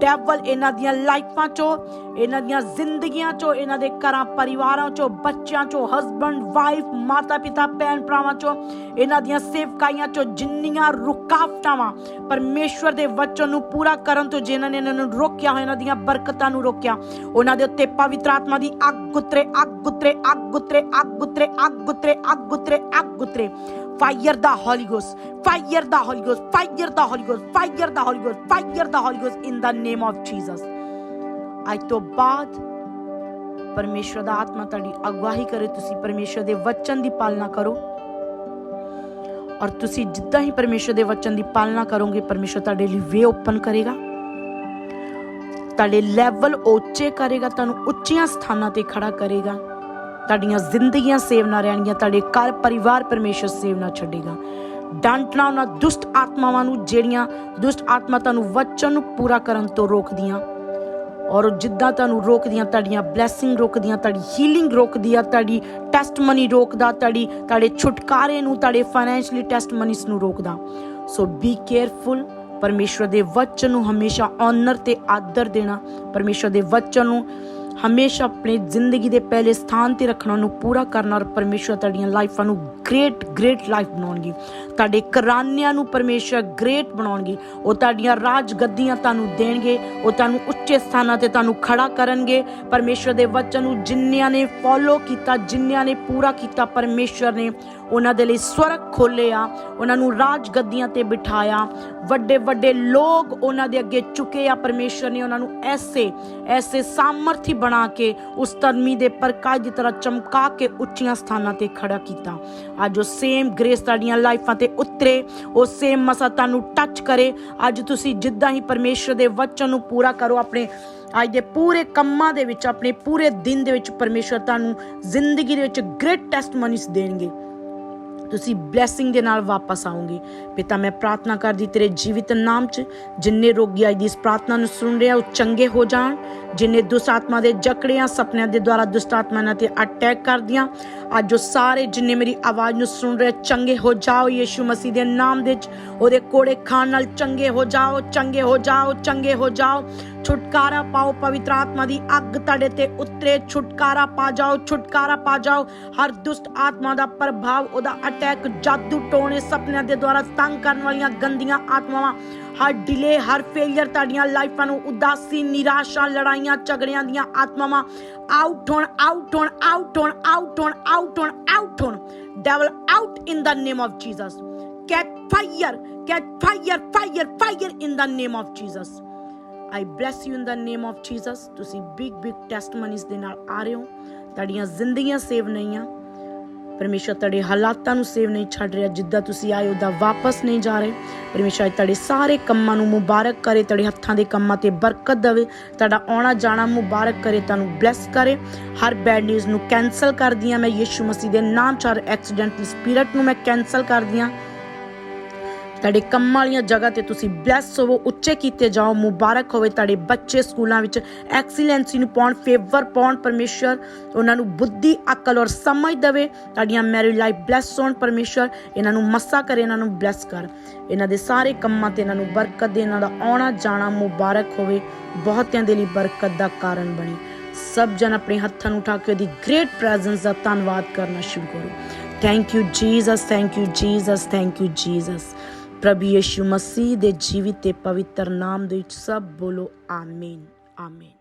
ਡੈਵਲ ਇਹਨਾਂ ਦੀਆਂ ਲਾਈਫਾਂ ਚੋਂ, ਇਹਨਾਂ ਦੀਆਂ ਜ਼ਿੰਦਗੀਆਂ ਚੋਂ, ਇਹਨਾਂ ਦੇ ਘਰਾਂ ਪਰਿਵਾਰਾਂ ਚੋਂ, ਬੱਚਿਆਂ ਚੋਂ ਹਸਬੰਡ ਵਾਈਫ ਮਾਤਾ ਪਿਤਾ ਭੈਣ ਭਰਾਵਾਂ ਚੋਂ, ਇਹਨਾਂ ਦੀਆਂ ਸੇਵਕਾਈਆਂ ਚੋਂ ਜਿੰਨੀਆਂ ਰੁਕਾਵਟਾਂ ਵਾਂ, ਪਰਮੇਸ਼ਵਰ ਦੇ ਵਚਨ ਨੂੰ ਪੂਰਾ ਕਰਨ ਤੋਂ ਜਿਨ੍ਹਾਂ ਨੇ ਇਹਨਾਂ ਨੂੰ ਰੋਕਿਆ ਹੋਇਆ, ਇਹਨਾਂ ਦੀਆਂ ਬਰਕਤਾਂ ਨੂੰ ਰੋਕਿਆ, ਉਹਨਾਂ ਦੇ ਉੱਤੇ ਪਵਿੱਤਰ ਆਤਮਾ ਦੀ ਅੱਗ ਉਤਰੇ ਅੱਗ ਉਤਰੇ ਅੱਗ ਉਤਰੇ ਅੱਗ ਉਤਰੇ ਅੱਗ ਉਤਰੇ ਅੱਗ ਉਤਰੇ ਅੱਗ ਉਤਰੇ। Fire the Holy Ghost fire the Holy Ghost fire the Holy Ghost fire the Holy Ghost fire the Holy Ghost in the name of Jesus ਅੱਜ ਤੋਂ ਬਾਅਦ ਪਰਮੇਸ਼ਰ ਦਾ ਆਤਮਾ ਤੁਹਾਡੀ ਅਗਵਾਈ ਕਰੇ ਤੁਸੀਂ ਪਰਮੇਸ਼ਰ ਦੇ ਵਚਨ ਦੀ ਪਾਲਣਾ ਕਰੋ ਔਰ ਤੁਸੀਂ ਜਿੱਦਾਂ ਹੀ ਪਰਮੇਸ਼ਰ ਦੇ ਵਚਨ ਦੀ ਪਾਲਣਾ ਕਰੋਗੇ ਪਰਮੇਸ਼ਰ ਤੁਹਾਡੇ ਲਈ ਵੇ ਓਪਨ ਕਰੇਗਾ ਤੁਹਾਡੇ ਲੈਵਲ ਉੱਚੇ ਕਰੇਗਾ ਤੁਹਾਨੂੰ ਉੱਚੀਆਂ ਸਥਾਨਾਂ ਤੇ ਖੜਾ ਕਰੇਗਾ ਤੁਹਾਡੀਆਂ ਜ਼ਿੰਦਗੀਆਂ ਸੇਵ ਨਾ ਰਹਿਣਗੀਆਂ, ਤੁਹਾਡੇ ਘਰ ਪਰਿਵਾਰ ਪਰਮੇਸ਼ਰ ਸੇਵ ਨਾ ਛੱਡੇਗਾ। ਡਾਂਟਣਾ ਉਹਨਾਂ ਦੁਸ਼ਟ ਆਤਮਾਵਾਂ ਨੂੰ, ਜਿਹੜੀਆਂ ਦੁਸ਼ਟ ਆਤਮਾ ਤੁਹਾਨੂੰ ਵਚਨ ਨੂੰ ਪੂਰਾ ਕਰਨ ਤੋਂ ਰੋਕਦੀਆਂ। ਔਰ ਉਹ ਜਿੱਦਾਂ ਤੁਹਾਨੂੰ ਰੋਕਦੀਆਂ, ਤੁਹਾਡੀਆਂ ਬਲੇਸਿੰਗ ਰੋਕਦੀਆਂ, ਤੁਹਾਡੀ ਹੀਲਿੰਗ ਰੋਕਦੀ ਆ ਤੁਹਾਡੀ ਟੈਸਟਮਨੀ ਰੋਕਦਾ, ਤੁਹਾਡੀ, ਤੁਹਾਡੇ ਛੁਟਕਾਰੇ ਨੂੰ, ਤੁਹਾਡੇ ਫਾਈਨੈਂਸ਼ਲੀ ਟੈਸਟਮਨੀਸ ਨੂੰ ਰੋਕਦਾ। ਸੋ ਬੀ ਕੇਅਰਫੁਲ ਪਰਮੇਸ਼ਵਰ ਦੇ ਵਚਨ ਨੂੰ ਹਮੇਸ਼ਾ ਆਨਰ ਤੇ ਆਦਰ ਦੇਣਾ। ਪਰਮੇਸ਼ਵਰ ਦੇ ਵਚਨ ਨੂੰ ਹਮੇਸ਼ਾ ਆਪਣੇ ਜ਼ਿੰਦਗੀ ਦੇ ਪਹਿਲੇ ਸਥਾਨ ਤੇ ਰੱਖਣਾ ਉਹਨੂੰ ਪੂਰਾ ਕਰਨਾ ਔਰ ਪਰਮੇਸ਼ਵਰ ਤੁਹਾਡੀਆਂ ਲਾਈਫਾਂ ਨੂੰ ਗ੍ਰੇਟ ਗ੍ਰੇਟ ਲਾਈਫ ਬਣਾਉਣਗੇ। ਤੁਹਾਡੇ ਕਰਾਨਿਆਂ ਨੂੰ ਪਰਮੇਸ਼ਵਰ ਗ੍ਰੇਟ ਬਣਾਉਣਗੇ। ਉਹ ਤੁਹਾਡੀਆਂ ਰਾਜ ਗੱਦੀਆਂ ਤੁਹਾਨੂੰ ਦੇਣਗੇ। ਉਹ ਤੁਹਾਨੂੰ ਉੱਚੇ ਸਥਾਨਾਂ ਤੇ ਤੁਹਾਨੂੰ ਖੜਾ ਕਰਨਗੇ। ਪਰਮੇਸ਼ਵਰ ਦੇ ਵਚਨ ਨੂੰ ਜਿੰਨਿਆਂ ਨੇ ਫੋਲੋ ਕੀਤਾ, ਜਿੰਨਿਆਂ ਨੇ ਪੂਰਾ ਕੀਤਾ ਪਰਮੇਸ਼ਵਰ ਨੇ ਉਹਨਾਂ ਦੇ ਲਈ ਸਵਰਗ ਖੋਲੇ ਆ ਉਹਨਾਂ ਨੂੰ ਰਾਜ ਗੱਦੀਆਂ ਤੇ ਬਿਠਾਇਆ। ਵੱਡੇ ਵੱਡੇ ਲੋਕ ਉਹਨਾਂ ਦੇ ਅੱਗੇ ਝੁਕੇ ਆ। ਪਰਮੇਸ਼ਵਰ ਨੇ ਉਹਨਾਂ ਨੂੰ ਐਸੇ ਐਸੇ ਸਾਮਰਥੀ ਬਣਾ ਕੇ ਉਸ ਧਰਮੀ ਦੇ ਪ੍ਰਕਾਸ਼ ਦੀ ਤਰ੍ਹਾਂ ਚਮਕਾ ਕੇ ਉੱਚੀਆਂ ਸਥਾਨਾਂ ਤੇ ਖੜਾ ਕੀਤਾ। ਅੱਜ ਉਹ ਸੇਮ ਗ੍ਰੇਸ ਤੁਹਾਡੀਆਂ ਲਾਈਫਾਂ ਤੇ ਉਤਰੇ, ਉਹ ਸੇਮ ਮਸਾ ਤੁਹਾਨੂੰ ਟੱਚ ਕਰੇ। ਅੱਜ ਤੁਸੀਂ ਜਿੱਦਾਂ ਹੀ ਪਰਮੇਸ਼ਰ ਦੇ ਵਚਨ ਨੂੰ ਪੂਰਾ ਕਰੋ, ਆਪਣੇ ਅੱਜ ਦੇ ਪੂਰੇ ਕੰਮਾਂ ਦੇ ਵਿੱਚ, ਆਪਣੇ ਪੂਰੇ ਦਿਨ ਦੇ ਵਿੱਚ ਪਰਮੇਸ਼ਰ ਤੁਹਾਨੂੰ ਜ਼ਿੰਦਗੀ ਦੇ ਵਿੱਚ ਗ੍ਰੇਟ ਟੈਸਟਮਨੀਸ ਦੇਣਗੇ। ਤੁਸੀਂ ਬਲੇਸਿੰਗ ਦੇ ਨਾਲ ਵਾਪਸ ਆਓਗੇ। ਪਿਤਾ, ਮੈਂ ਪ੍ਰਾਰਥਨਾ ਕਰਦੀ ਤੇਰੇ ਜੀਵਿਤ ਨਾਮ 'ਚ ਜਿੰਨੇ ਰੋਗੀ ਅੱਜ ਦੀ ਇਸ ਪ੍ਰਾਰਥਨਾ ਨੂੰ ਸੁਣ ਰਿਹਾ ਉਹ ਚੰਗੇ ਹੋ ਜਾਣ। ਜਿੰਨੇ ਦੁਸ਼ਟ ਆਤਮਾ ਦੇ ਜਕੜਿਆਂ ਸੁਪਨਿਆਂ ਦੇ ਦੁਆਰਾ ਦੁਸ਼ਟ ਤੇ ਅਟੈਕ ਕਰਦੀਆਂ। ਅੱਜ ਉਹ ਸਾਰੇ ਜਿੰਨੇ ਮੇਰੀ ਆਵਾਜ਼ ਨੂੰ ਸੁਣ ਰਹੇ, ਚੰਗੇ ਹੋ ਜਾਓ ਯੀਸ਼ੂ ਮਸੀਹ ਦੇ ਨਾਮ ਦੇ 'ਚ ਉਹਦੇ ਕੋੜੇ ਖਾਣ ਨਾਲ ਚੰਗੇ ਹੋ ਜਾਓ, ਚੰਗੇ ਹੋ ਜਾਓ, ਚੰਗੇ ਹੋ ਜਾਓ। ਛੁਟਕਾਰਾ ਪਾਓ, ਪਵਿੱਤਰ ਆਤਮਾ ਦੀ ਅੱਗ ਤੁਹਾਡੇ ਤੇ ਉਤਰੇ। ਛੁਟਕਾਰਾ ਪਾ ਜਾਓ, ਛੁਟਕਾਰਾ ਪਾ ਜਾਓ। ਹਰ ਦੁਸ਼ਟ ਆਤਮਾ ਦਾ ਪ੍ਰਭਾਵ, ਉਹਦਾ ਅਟੈਕ ਜਾਦੂ ਟੋਣੇ ਸੁਪਨਿਆਂ ਦੇ ਦੁਆਰਾ ਤੰਗ ਕਰਨ ਵਾਲੀਆਂ ਗੰਦੀਆਂ ਆਤਮਾਵਾਂ। ਹਰ ਡਿਲੇ ਹਰ ਫੇਲਿਅਰ ਤੁਹਾਡੀਆਂ ਲਾਈਫਾਂ ਨੂੰ ਉਦਾਸੀ, ਨਿਰਾਸ਼ਾ, ਲੜਾਈਆਂ, ਝਗੜਿਆਂ ਦੀਆਂ ਆਤਮਾਵਾਂ ਆਊਟ ਹੋਣ ਆਊਟ ਹੋਣ ਆਊਟ ਹੋਣ ਆਊਟ ਹੋਣ ਆਊਟ ਹੋਣ ਆਊਟ ਹੋਣ। Devil out in the name of Jesus catch fire catch fire fire fire in the name of Jesus I bless you in the name of Jesus ਤੁਸੀਂ big big testimonies ਦੇ ਨਾਲ ਆ ਰਹੇ ਹੋ। ਤੁਹਾਡੀਆਂ ਜ਼ਿੰਦਗੀਆਂ ਸੇਵ ਨਹੀਂ ਆ। ਪਰਮੇਸ਼ਰ ਤੁਹਾਡੇ ਹਾਲਾਤਾਂ ਨੂੰ ਸੇਵ ਨਹੀਂ ਛੱਡ ਰਿਹਾ, ਜਿੱਦਾਂ ਤੁਸੀਂ ਆਏ ਉਦਾਂ ਵਾਪਸ ਨਹੀਂ ਜਾ ਰਹੇ। ਪਰਮੇਸ਼ਰ ਤੁਹਾਡੇ ਸਾਰੇ ਕੰਮਾਂ ਨੂੰ ਮੁਬਾਰਕ ਕਰੇ, ਤੁਹਾਡੇ ਹੱਥਾਂ ਦੇ ਕੰਮਾਂ ਤੇ ਬਰਕਤ ਦੇਵੇ। ਤੁਹਾਡਾ ਆਉਣਾ ਜਾਣਾ ਮੁਬਾਰਕ ਕਰੇ, ਤੁਹਾਨੂੰ ਬਲੈਸ ਕਰੇ। ਹਰ ਬੈਡ ਨਿਊਜ਼ ਨੂੰ ਕੈਨਸਲ ਕਰਦੀ ਹਾਂ ਮੈਂ, ਯੀਸ਼ੂ ਮਸੀਹ ਦੇ ਨਾਮ ਚਾਰ ਐਕਸੀਡੈਂਟਲ ਸਪਿਰਿਟ ਨੂੰ ਮੈਂ ਕੈਨਸਲ ਕਰਦੀ ਹਾਂ। ਤੁਹਾਡੇ ਕੰਮਾਂ ਵਾਲੀਆਂ ਜਗ੍ਹਾ ਤੇ ਤੁਸੀਂ ਬਲੈਸ ਹੋਵੋ, ਉੱਚੇ ਕੀਤੇ ਜਾਓ, ਮੁਬਾਰਕ ਹੋਵੇ ਤੁਹਾਡੇ ਬੱਚੇ ਸਕੂਲਾਂ ਵਿੱਚ ਐਕਸੀਲੈਂਸੀ ਨੂੰ ਪਾਉਣ ਫੇਵਰ ਪਾਉਣ, ਪਰਮੇਸ਼ਰ ਉਹਨਾਂ ਨੂੰ ਬੁੱਧੀ, ਅਕਲ ਔਰ ਸਮਝ ਦੇਵੇ, ਤੁਹਾਡੀਆਂ ਮੈਰਿਡ ਲਾਈਫ ਬਲੈਸ ਹੋਣ, ਪਰਮੇਸ਼ਰ ਇਹਨਾਂ ਨੂੰ ਮੱਸਾ ਕਰੇ, ਇਹਨਾਂ ਨੂੰ ਬਲੈਸ ਕਰ। ਇਹਨਾਂ ਦੇ ਸਾਰੇ ਕੰਮਾਂ ਤੇ ਇਹਨਾਂ ਨੂੰ ਬਰਕਤ ਦੇ, ਇਹਨਾਂ ਦਾ ਆਉਣਾ, ਜਾਣਾ, ਮੁਬਾਰਕ ਹੋਵੇ, ਬਹੁਤਿਆਂ ਦੇ ਲਈ ਬਰਕਤ ਦਾ ਕਾਰਨ ਬਣੇ। ਸਭ ਜਨ ਆਪਣੇ ਹੱਥਾਂ ਨੂੰ ਉਠਾ ਕੇ ਉਹਦੀ ਗ੍ਰੇਟ ਪ੍ਰੈਜ਼ੈਂਸ ਦਾ ਧੰਨਵਾਦ ਕਰਨਾ ਸ਼ੁਰੂ ਕਰੋ। Thank you Jesus thank you Jesus thank you Jesus ਪ੍ਰਭੂ ਯਿਸੂ ਮਸੀਹ ਦੇ ਜੀਵਿਤ ਤੇ ਪਵਿੱਤਰ ਨਾਮ ਦੇ ਵਿੱਚ ਸਭ ਬੋਲੋ ਆਮੀਨ ਆਮੀਨ।